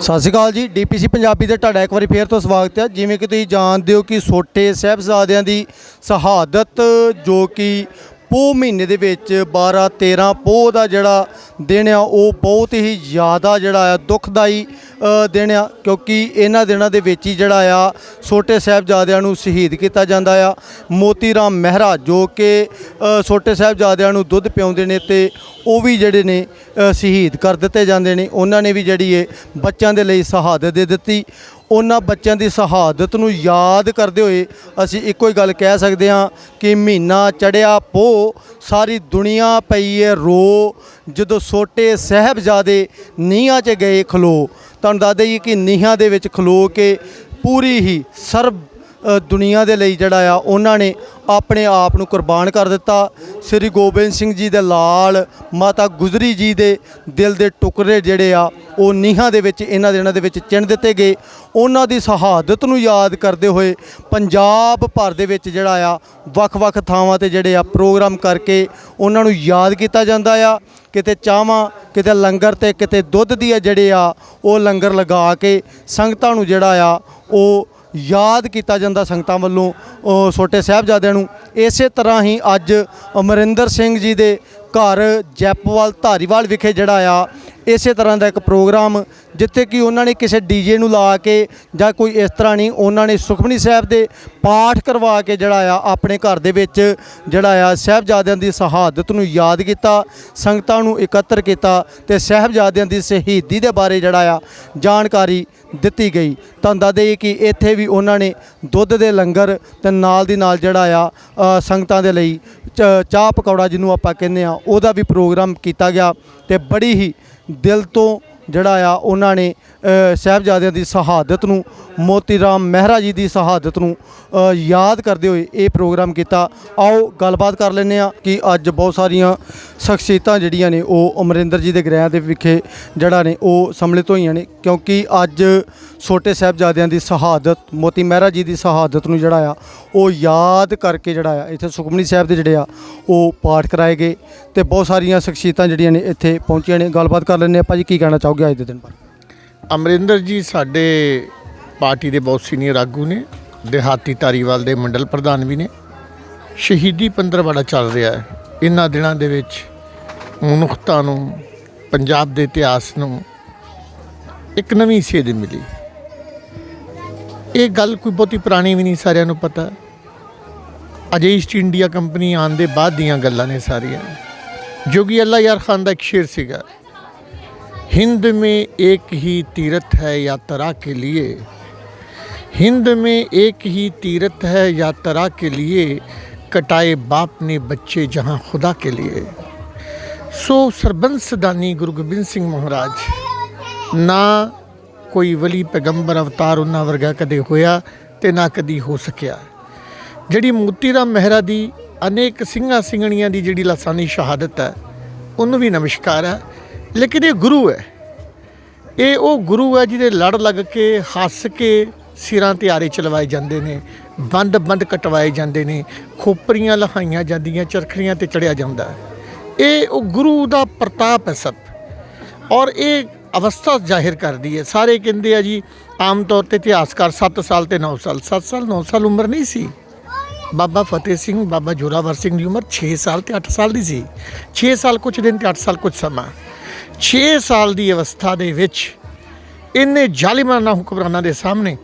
ਸਤਿ ਸ਼੍ਰੀ ਅਕਾਲ ਜੀ, ਡੀਪੀਸੀ ਪੰਜਾਬੀ 'ਤੇ ਤੁਹਾਡਾ ਇੱਕ ਵਾਰੀ ਫੇਰ ਤੋਂ ਸਵਾਗਤ ਹੈ। ਜਿਵੇਂ ਕਿ ਤੁਸੀਂ ਜਾਣਦੇ ਹੋ ਕਿ ਛੋਟੇ ਸਾਹਿਬਜ਼ਾਦਿਆਂ ਦੀ ਸ਼ਹਾਦਤ, ਜੋ ਕਿ ਪੋਹ ਮਹੀਨੇ ਦੇ ਵਿੱਚ 12 13 ਪੋਹ ਦਾ ਜਿਹੜਾ ਦਿਨ ਆ, ਉਹ ਬਹੁਤ ਹੀ ਜ਼ਿਆਦਾ ਜਿਹੜਾ ਆ, ਦੁਖਦਾਈ ਦਿਨ ਆ, ਕਿਉਂਕਿ ਇਹਨਾਂ ਦਿਨਾਂ ਦੇ ਵਿੱਚ ਹੀ ਜਿਹੜਾ ਆ, ਛੋਟੇ ਸਾਹਿਬਜ਼ਾਦਿਆਂ ਨੂੰ ਸ਼ਹੀਦ ਕੀਤਾ ਜਾਂਦਾ ਆ। ਮੋਤੀ ਰਾਮ ਮਹਿਰਾ ਜੋ ਕਿ ਛੋਟੇ ਸਾਹਿਬਜ਼ਾਦਿਆਂ ਨੂੰ ਦੁੱਧ ਪਿਆਉਂਦੇ ਨੇ ਤੇ ਉਹ ਵੀ ਜਿਹੜੇ ਨੇ ਸ਼ਹੀਦ ਕਰ ਦਿੱਤੇ ਜਾਂਦੇ ਨੇ। ਉਹਨਾਂ ਨੇ ਵੀ ਜਿਹੜੀ ਇਹ ਬੱਚਿਆਂ ਦੇ ਲਈ ਸ਼ਹਾਦਤ ਦੇ ਦਿੱਤੀ। ਉਹਨਾਂ ਬੱਚਿਆਂ ਦੀ ਸ਼ਹਾਦਤ ਨੂੰ ਯਾਦ ਕਰਦੇ ਹੋਏ ਅਸੀਂ ਇੱਕੋ ਹੀ ਗੱਲ ਕਹਿ ਸਕਦੇ ਹਾਂ ਕਿ ਮਹੀਨਾ ਚੜਿਆ ਪੋ, ਸਾਰੀ ਦੁਨੀਆ ਪਈ ਹੈ ਰੋ। ਜਦੋਂ ਛੋਟੇ ਸਾਹਿਬਜ਼ਾਦੇ ਨੀਹਾਂ 'ਚ ਗਏ ਖਲੋ, ਤੁਹਾਨੂੰ ਦੱਸ ਦਈਏ ਕਿ ਨੀਹਾਂ ਦੇ ਵਿੱਚ ਖਲੋ ਕੇ ਪੂਰੀ ਹੀ ਸਰਬ ਦੁਨੀਆ ਦੇ ਲਈ ਜਿਹੜਾ ਆ, ਉਹਨਾਂ ਨੇ ਆਪਣੇ ਆਪ ਨੂੰ ਕੁਰਬਾਨ ਕਰ ਦਿੱਤਾ। ਸ੍ਰੀ ਗੋਬਿੰਦ ਸਿੰਘ ਜੀ ਦੇ ਲਾਲ, ਮਾਤਾ ਗੁਜਰੀ ਜੀ ਦੇ ਦਿਲ ਦੇ ਟੁਕੜੇ ਜਿਹੜੇ ਆ, ਉਹ ਨੀਹਾਂ ਦੇ ਵਿੱਚ, ਇਹਨਾਂ ਦਿਨਾਂ ਦੇ ਵਿੱਚ ਚਿਣ ਦਿੱਤੇ ਗਏ। ਉਹਨਾਂ ਦੀ ਸ਼ਹਾਦਤ ਨੂੰ ਯਾਦ ਕਰਦੇ ਹੋਏ ਪੰਜਾਬ ਭਰ ਦੇ ਵਿੱਚ ਜਿਹੜਾ ਆ, ਵੱਖ-ਵੱਖ ਥਾਵਾਂ ਤੇ ਜਿਹੜੇ ਆ ਪ੍ਰੋਗਰਾਮ ਕਰਕੇ ਉਹਨਾਂ ਨੂੰ ਯਾਦ ਕੀਤਾ ਜਾਂਦਾ ਆ। ਕਿਤੇ ਚਾਹਾਂ ਕਿਤੇ ਲੰਗਰ ਤੇ ਕਿਤੇ ਦੁੱਧ ਦੀ ਆ ਜਿਹੜੇ ਆ, ਉਹ ਲੰਗਰ ਲਗਾ ਕੇ ਸੰਗਤਾਂ ਨੂੰ ਜਿਹੜਾ ਆ, ਉਹ ਯਾਦ ਕੀਤਾ ਜਾਂਦਾ ਸੰਗਤਾਂ ਵੱਲੋਂ ਛੋਟੇ ਸਾਹਿਬਜ਼ਾਦਿਆਂ ਨੂੰ। ਇਸੇ ਤਰ੍ਹਾਂ ਹੀ ਅੱਜ ਅਮਰਿੰਦਰ ਸਿੰਘ ਜੀ ਦੇ ਘਰ ਜੈਪਵਾਲ ਧਾਰੀਵਾਲ ਵਿਖੇ ਜਿਹੜਾ ਆ ਇਸੇ ਤਰ੍ਹਾਂ ਦਾ ਇੱਕ ਪ੍ਰੋਗਰਾਮ ਜਿੱਥੇ ਕਿ ਉਹਨਾਂ ਨੇ ਕਿਸੇ ਡੀਜੇ ਨੂੰ ਲਾ ਕੇ ਜਾਂ ਕੋਈ ਇਸ ਤਰ੍ਹਾਂ ਨਹੀਂ, ਉਹਨਾਂ ਨੇ ਸੁਖਮਨੀ ਸਾਹਿਬ ਦੇ ਪਾਠ ਕਰਵਾ ਕੇ ਜਿਹੜਾ ਆ ਆਪਣੇ ਘਰ ਦੇ ਵਿੱਚ ਜਿਹੜਾ ਆ ਸਾਹਿਬਜ਼ਾਦਿਆਂ ਦੀ ਸ਼ਹਾਦਤ ਨੂੰ ਯਾਦ ਕੀਤਾ, ਸੰਗਤਾਂ ਨੂੰ ਇਕੱਤਰ ਕੀਤਾ ਤੇ ਸਾਹਿਬਜ਼ਾਦਿਆਂ ਦੀ ਸ਼ਹੀਦੀ ਦੇ ਬਾਰੇ ਜਿਹੜਾ ਆ ਜਾਣਕਾਰੀ ਦਿੱਤੀ ਗਈ। ਤੁਹਾਨੂੰ ਦੱਸ ਦੇਈਏ ਕਿ ਇੱਥੇ ਵੀ ਉਹਨਾਂ ਨੇ ਦੁੱਧ ਦੇ ਲੰਗਰ ਤੇ ਨਾਲ ਦੀ ਨਾਲ ਜਿਹੜਾ ਆ ਸੰਗਤਾਂ ਦੇ ਲਈ ਚ- ਚਾਹ ਪਕੌੜਾ ਜਿਹਨੂੰ ਆਪਾਂ ਕਹਿੰਦੇ ਆ, ਉਹਦਾ ਵੀ ਪ੍ਰੋਗਰਾਮ ਕੀਤਾ ਗਿਆ ਤੇ ਬੜੀ ਹੀ ਦਿਲ ਤੋਂ ਜਿਹੜਾ ਆ ਉਹਨਾਂ ਨੇ ਸਾਹਿਬਜ਼ਾਦਿਆਂ ਦੀ ਸ਼ਹਾਦਤ ਨੂੰ ਮੋਤੀ ਰਾਮ ਮਹਿਰਾ ਜੀ ਦੀ ਸ਼ਹਾਦਤ ਨੂੰ ਯਾਦ ਕਰਦੇ ਹੋਏ ਇਹ ਪ੍ਰੋਗਰਾਮ ਕੀਤਾ। ਆਓ ਗੱਲਬਾਤ ਕਰ ਲੈਂਦੇ ਆ ਕਿ ਅੱਜ ਬਹੁਤ ਸਾਰੀਆਂ ਸ਼ਖਸੀਅਤਾਂ ਜਿਹੜੀਆਂ ਨੇ, ਉਹ ਅਮਰਿੰਦਰ ਜੀ ਦੇ ਗ੍ਰਹਿ ਦੇ ਵਿਖੇ ਜਿਹੜਾ ਨੇ, ਉਹ ਸੰਮਿਲਿਤ ਹੋਈਆਂ ਨੇ। ਕਿਉਂਕਿ ਅੱਜ ਛੋਟੇ ਸਾਹਿਬਜ਼ਾਦਿਆਂ ਦੀ ਸ਼ਹਾਦਤ, ਮੋਤੀ ਮਹਿਰਾ ਜੀ ਦੀ ਸ਼ਹਾਦਤ ਨੂੰ ਜਿਹੜਾ ਆ, ਉਹ ਯਾਦ ਕਰਕੇ ਜਿਹੜਾ ਆ, ਇੱਥੇ ਸੁਖਮਨੀ ਸਾਹਿਬ ਦੇ ਜਿਹੜੇ ਆ, ਉਹ ਪਾਠ ਕਰਾਏ ਗਏ। ਤੇ ਬਹੁਤ ਸਾਰੀਆਂ ਸ਼ਖਸੀਅਤਾਂ ਜਿਹੜੀਆਂ ਨੇ, ਇੱਥੇ ਪਹੁੰਚੀਆਂ ਨੇ। ਗੱਲਬਾਤ ਕਰ ਲੈਂਦੇ ਆ ਭਾਜੀ, ਕੀ ਕਹਿਣਾ ਚਾਹੋਗੇ ਅੱਜ ਦੇ ਦਿਨ ਪਰ ਅਮਰਿੰਦਰ ਜੀ ਸਾਡੇ ਪਾਰਟੀ ਦੇ ਬਹੁਤ ਸੀਨੀਅਰ ਆਗੂ ਨੇ, ਦਿਹਾਤੀ ਧਾਰੀਵਾਲ ਦੇ ਮੰਡਲ ਪ੍ਰਧਾਨ ਵੀ ਨੇ। ਸ਼ਹੀਦੀ ਪੰਦਰਵਾੜਾ ਚੱਲ ਰਿਹਾ ਹੈ। ਇਹਨਾਂ ਦਿਨਾਂ ਦੇ ਵਿੱਚ ਮਨੁੱਖਤਾ ਨੂੰ, ਪੰਜਾਬ ਦੇ ਇਤਿਹਾਸ ਨੂੰ ਇੱਕ ਨਵੀਂ ਸੇਧ ਮਿਲੀ। ਇਹ ਗੱਲ ਕੋਈ ਬਹੁਤੀ ਪੁਰਾਣੀ ਵੀ ਨਹੀਂ, ਸਾਰਿਆਂ ਨੂੰ ਪਤਾ। ਅਜੇ ਈਸਟ ਇੰਡੀਆ ਕੰਪਨੀ ਆਉਣ ਦੇ ਬਾਅਦ ਦੀਆਂ ਗੱਲਾਂ ਨੇ ਸਾਰੀਆਂ। ਜੋਗੀ ਅੱਲਾ ਯਾਰ ਖਾਨ ਦਾ ਇੱਕ ਸ਼ੇਰ ਸੀਗਾ। हिंद में एक ही तीर्थ है यात्रा के लिए हिंद में एक ही तीर्थ है यात्रा के लिए कटाए बाप ने बच्चे जहां खुदा के लिए ਸੋ ਸਰਬੰਸ ਦਾਨੀ ਗੁਰੂ ਗੋਬਿੰਦ ਸਿੰਘ ਮਹਾਰਾਜ ਨਾ ਕੋਈ ਵਲੀ ਪੈਗੰਬਰ ਅਵਤਾਰ ਉਹਨਾਂ ਵਰਗਾ ਕਦੇ ਹੋਇਆ ਤੇ ਨਾ ਕਦੀ ਹੋ ਸਕਿਆ ਜਿਹੜੀ ਮੋਤੀ ਰਾਮ ਮਹਿਰਾ ਦੀ ਅਨੇਕ ਸਿੰਘਾਂ ਸਿੰਘਣੀਆਂ ਦੀ ਜਿਹੜੀ ਲਾਸਾਨੀ ਸ਼ਹਾਦਤ ਹੈ ਉਹਨੂੰ ਵੀ ਨਮਸਕਾਰ ਹੈ ਲੇਕਿਨ ਇਹ ਗੁਰੂ ਹੈ। ਇਹ ਉਹ ਗੁਰੂ ਹੈ ਜਿਹਦੇ ਲੜ ਲੱਗ ਕੇ, ਹੱਸ ਕੇ ਸਿਰਾਂ ਤੇ ਆਰੇ ਚਲਵਾਏ ਜਾਂਦੇ ਨੇ, ਬੰਦ ਬੰਦ ਕਟਵਾਏ ਜਾਂਦੇ ਨੇ, ਖੋਪਰੀਆਂ ਲਹਾਈਆਂ ਜਾਂਦੀਆਂ, ਚਰਖੜੀਆਂ ਤੇ ਚੜਿਆ ਜਾਂਦਾ ਇਹ ਉਹ ਗੁਰੂ ਦਾ ਪ੍ਰਤਾਪ ਹੈ ਸਭ। ਔਰ ਇਹ ਅਵਸਥਾ ਜ਼ਾਹਿਰ ਕਰਦੀ ਹੈ। ਸਾਰੇ ਕਹਿੰਦੇ ਆ ਜੀ, ਆਮ ਤੌਰ ਤੇ ਇਤਿਹਾਸਕਾਰ 7 ਸਾਲ ਤੇ 9 ਸਾਲ 7 ਸਾਲ 9 ਸਾਲ ਉਮਰ ਨਹੀਂ ਸੀ। ਬਾਬਾ ਫਤਿਹ ਸਿੰਘ, ਬਾਬਾ ਜੋਰਾਵਰ ਸਿੰਘ ਦੀ ਉਮਰ 6 ਸਾਲ ਤੇ 8 ਸਾਲ ਦੀ ਸੀ। 6 ਸਾਲ ਕੁਝ ਦਿਨ ਤੇ 8 ਸਾਲ ਕੁਝ ਸਮਾਂ। 6 ਸਾਲ ਦੀ ਅਵਸਥਾ ਦੇ ਵਿੱਚ ਇੰਨੇ ਜ਼ਾਲਿਮਾਨਾ ਹੁਕਮਰਾਨਾਂ ਦੇ ਸਾਹਮਣੇ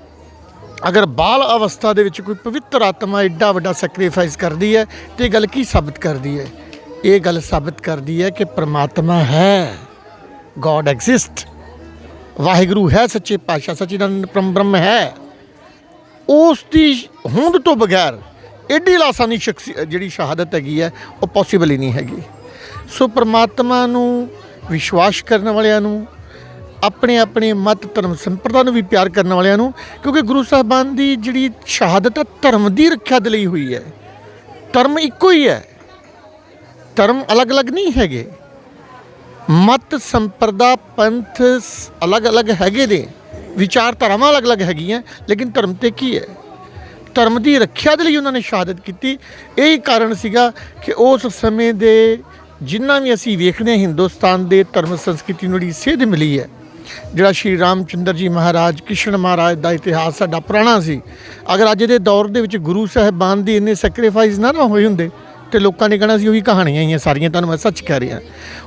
ਅਗਰ ਬਾਲ ਅਵਸਥਾ ਦੇ ਵਿੱਚ ਕੋਈ ਪਵਿੱਤਰ ਆਤਮਾ ਐਡਾ ਵੱਡਾ ਸੈਕਰੀਫਾਈਸ ਕਰਦੀ ਹੈ ਤੇ ਇਹ ਗੱਲ ਕੀ ਸਾਬਤ ਕਰਦੀ ਹੈ? ਇਹ ਗੱਲ ਸਾਬਤ ਕਰਦੀ ਹੈ ਕਿ ਪ੍ਰਮਾਤਮਾ ਹੈ। ਗੋਡ ਐਗਜ਼ਿਸਟ ਵਾਹਿਗੁਰੂ ਹੈ ਸੱਚੇ ਪਾਤਸ਼ਾਹ ਸੱਚਿਦਾਨੰਦ ਪਰਮ ਬ੍ਰਹਮ ਹੈ। ਉਸ ਦੀ ਹੋਂਦ ਤੋਂ ਬਗੈਰ ਐਡੀ ਲਾਸਾਨੀ ਸ਼ਖਸੀ ਜਿਹੜੀ ਸ਼ਹਾਦਤ ਹੈਗੀ ਹੈ, ਉਹ ਪੋਸੀਬਲ ਹੀ ਨਹੀਂ ਹੈਗੀ। ਸੋ ਪ੍ਰਮਾਤਮਾ ਨੂੰ ਵਿਸ਼ਵਾਸ ਕਰਨ ਵਾਲਿਆਂ ਨੂੰ, ਆਪਣੇ ਆਪਣੇ ਮਤ, ਧਰਮ ਸੰਪਰਦਾ ਨੂੰ ਵੀ ਪਿਆਰ ਕਰਨ ਵਾਲਿਆਂ ਨੂੰ, ਕਿਉਂਕਿ ਗੁਰੂ ਸਾਹਿਬਾਨ ਦੀ ਜਿਹੜੀ ਸ਼ਹਾਦਤ ਹੈ, ਧਰਮ ਦੀ ਰੱਖਿਆ ਦੇ ਲਈ ਹੋਈ ਹੈ। ਧਰਮ ਇੱਕੋ ਹੀ ਹੈ। ਧਰਮ ਅਲੱਗ-ਅਲੱਗ ਨਹੀਂ ਹੈਗੇ। ਮਤ, ਸੰਪਰਦਾ, ਪੰਥ ਅਲੱਗ-ਅਲੱਗ ਹੈਗੇ ਨੇ। ਵਿਚਾਰਧਾਰਾਵਾਂ ਅਲੱਗ-ਅਲੱਗ ਹੈਗੀਆਂ, ਲੇਕਿਨ ਧਰਮ ਤੇ ਕੀ ਹੈ? ਧਰਮ ਦੀ ਰੱਖਿਆ ਦੇ ਲਈ ਉਹਨਾਂ ਨੇ ਸ਼ਹਾਦਤ ਕੀਤੀ। ਇਹ ਹੀ ਕਾਰਨ ਸੀਗਾ ਕਿ ਉਸ ਸਮੇਂ ਦੇ ਜਿੰਨਾ ਵੀ ਅਸੀਂ ਵੇਖਦੇ ਹਾਂ ਹਿੰਦੁਸਤਾਨ ਦੇ ਧਰਮ ਸੰਸਕ੍ਰਿਤੀ ਨੂੰ ਜਿਹੜੀ ਸੇਧ ਮਿਲੀ ਹੈ, ਜਿਹੜਾ ਸ਼੍ਰੀ ਰਾਮਚੰਦਰ ਜੀ ਮਹਾਰਾਜ ਕ੍ਰਿਸ਼ਨ ਮਹਾਰਾਜ ਦਾ ਇਤਿਹਾਸ ਸਾਡਾ ਪੁਰਾਣਾ ਸੀ, ਅਗਰ ਅੱਜ ਦੇ ਦੌਰ ਦੇ ਵਿੱਚ ਗੁਰੂ ਸਾਹਿਬਾਨ ਦੀ ਇੰਨੇ ਸੈਕਰੀਫਾਈਸ ਨਾ ਨਾ ਹੋਏ ਹੁੰਦੇ ਤੇ ਲੋਕਾਂ ਨੇ ਕਹਿਣਾ ਸੀ ਉਹੀ ਕਹਾਣੀਆਂ ਹੀ ਆ ਸਾਰੀਆਂ, ਤੁਹਾਨੂੰ ਮੈਂ ਸੱਚ ਕਹਿ ਰਿਹਾ।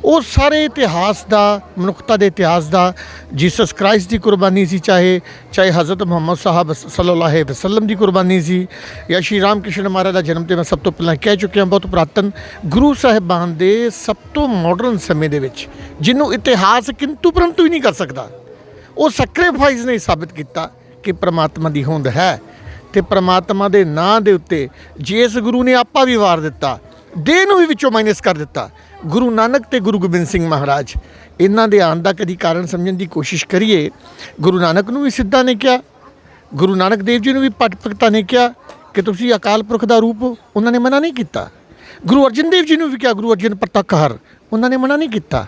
ਉਹ ਸਾਰੇ ਇਤਿਹਾਸ ਦਾ, ਮਨੁੱਖਤਾ ਦੇ ਇਤਿਹਾਸ ਦਾ, ਜੀਸਸ ਕ੍ਰਾਈਸਟ ਦੀ ਕੁਰਬਾਨੀ ਸੀ, ਚਾਹੇ ਚਾਹੇ ਹਜ਼ਰਤ ਮੁਹੰਮਦ ਸਾਹਿਬ ਸੱਲੱਲਾਹੁ ਅਲੈਹਿ ਵਸੱਲਮ ਦੀ ਕੁਰਬਾਨੀ ਸੀ, ਜਾਂ ਸ਼੍ਰੀ ਰਾਮ ਕ੍ਰਿਸ਼ਨ ਮਹਾਰਾਜ ਦਾ ਜਨਮ ਤੇ ਮੈਂ ਸਭ ਤੋਂ ਪਹਿਲਾਂ ਕਹਿ ਚੁੱਕਿਆ ਬਹੁਤ ਪੁਰਾਤਨ, ਗੁਰੂ ਸਾਹਿਬਾਨ ਦੇ ਸਭ ਤੋਂ ਮਾਡਰਨ ਸਮੇਂ ਦੇ ਵਿੱਚ, ਜਿਹਨੂੰ ਇਤਿਹਾਸ ਕਿੰਤੂ ਪਰੰਤੂ ਹੀ ਨਹੀਂ ਕਰ ਸਕਦਾ, ਉਹ ਸੈਕਰੀਫਾਈਸ ਨੇ ਸਾਬਿਤ ਕੀਤਾ ਕਿ ਪ੍ਰਮਾਤਮਾ ਦੀ ਹੋਂਦ ਹੈ। ਤੇ ਪ੍ਰਮਾਤਮਾ ਦੇ ਨਾਂ ਦੇ ਉੱਤੇ ਜਿਸ ਗੁਰੂ ਨੇ ਆਪਾ ਵੀ ਵਾਰ ਦਿੱਤਾ ਦੇਹ ਨੂੰ ਵੀ ਵਿੱਚੋਂ ਮਾਈਨਸ ਕਰ ਦਿੱਤਾ ਗੁਰੂ ਨਾਨਕ ਤੇ ਗੁਰੂ ਗੋਬਿੰਦ ਸਿੰਘ ਮਹਾਰਾਜ, ਇਹਨਾਂ ਦੇ ਆਉਣ ਦਾ ਕਦੀ ਕਾਰਨ ਸਮਝਣ ਦੀ ਕੋਸ਼ਿਸ਼ ਕਰੀਏ, ਗੁਰੂ ਨਾਨਕ ਨੂੰ ਵੀ ਸਿੱਧਾ ਨੇ ਕਿਹਾ, ਗੁਰੂ ਨਾਨਕ ਦੇਵ ਜੀ ਨੂੰ ਵੀ ਪਟ ਭਗਤਾਂ ਨੇ ਕਿਹਾ ਕਿ ਤੁਸੀਂ ਅਕਾਲ ਪੁਰਖ ਦਾ ਰੂਪ ਹੋ। ਉਹਨਾਂ ਨੇ ਮਨਾ ਨਹੀਂ ਕੀਤਾ ਗੁਰੂ ਅਰਜਨ ਦੇਵ ਜੀ ਨੂੰ ਵੀ ਕਿਹਾ, ਗੁਰੂ ਅਰਜਨ ਪ੍ਰਤੱਖ ਹਰ, ਉਹਨਾਂ ਨੇ ਮਨਾ ਨਹੀਂ ਕੀਤਾ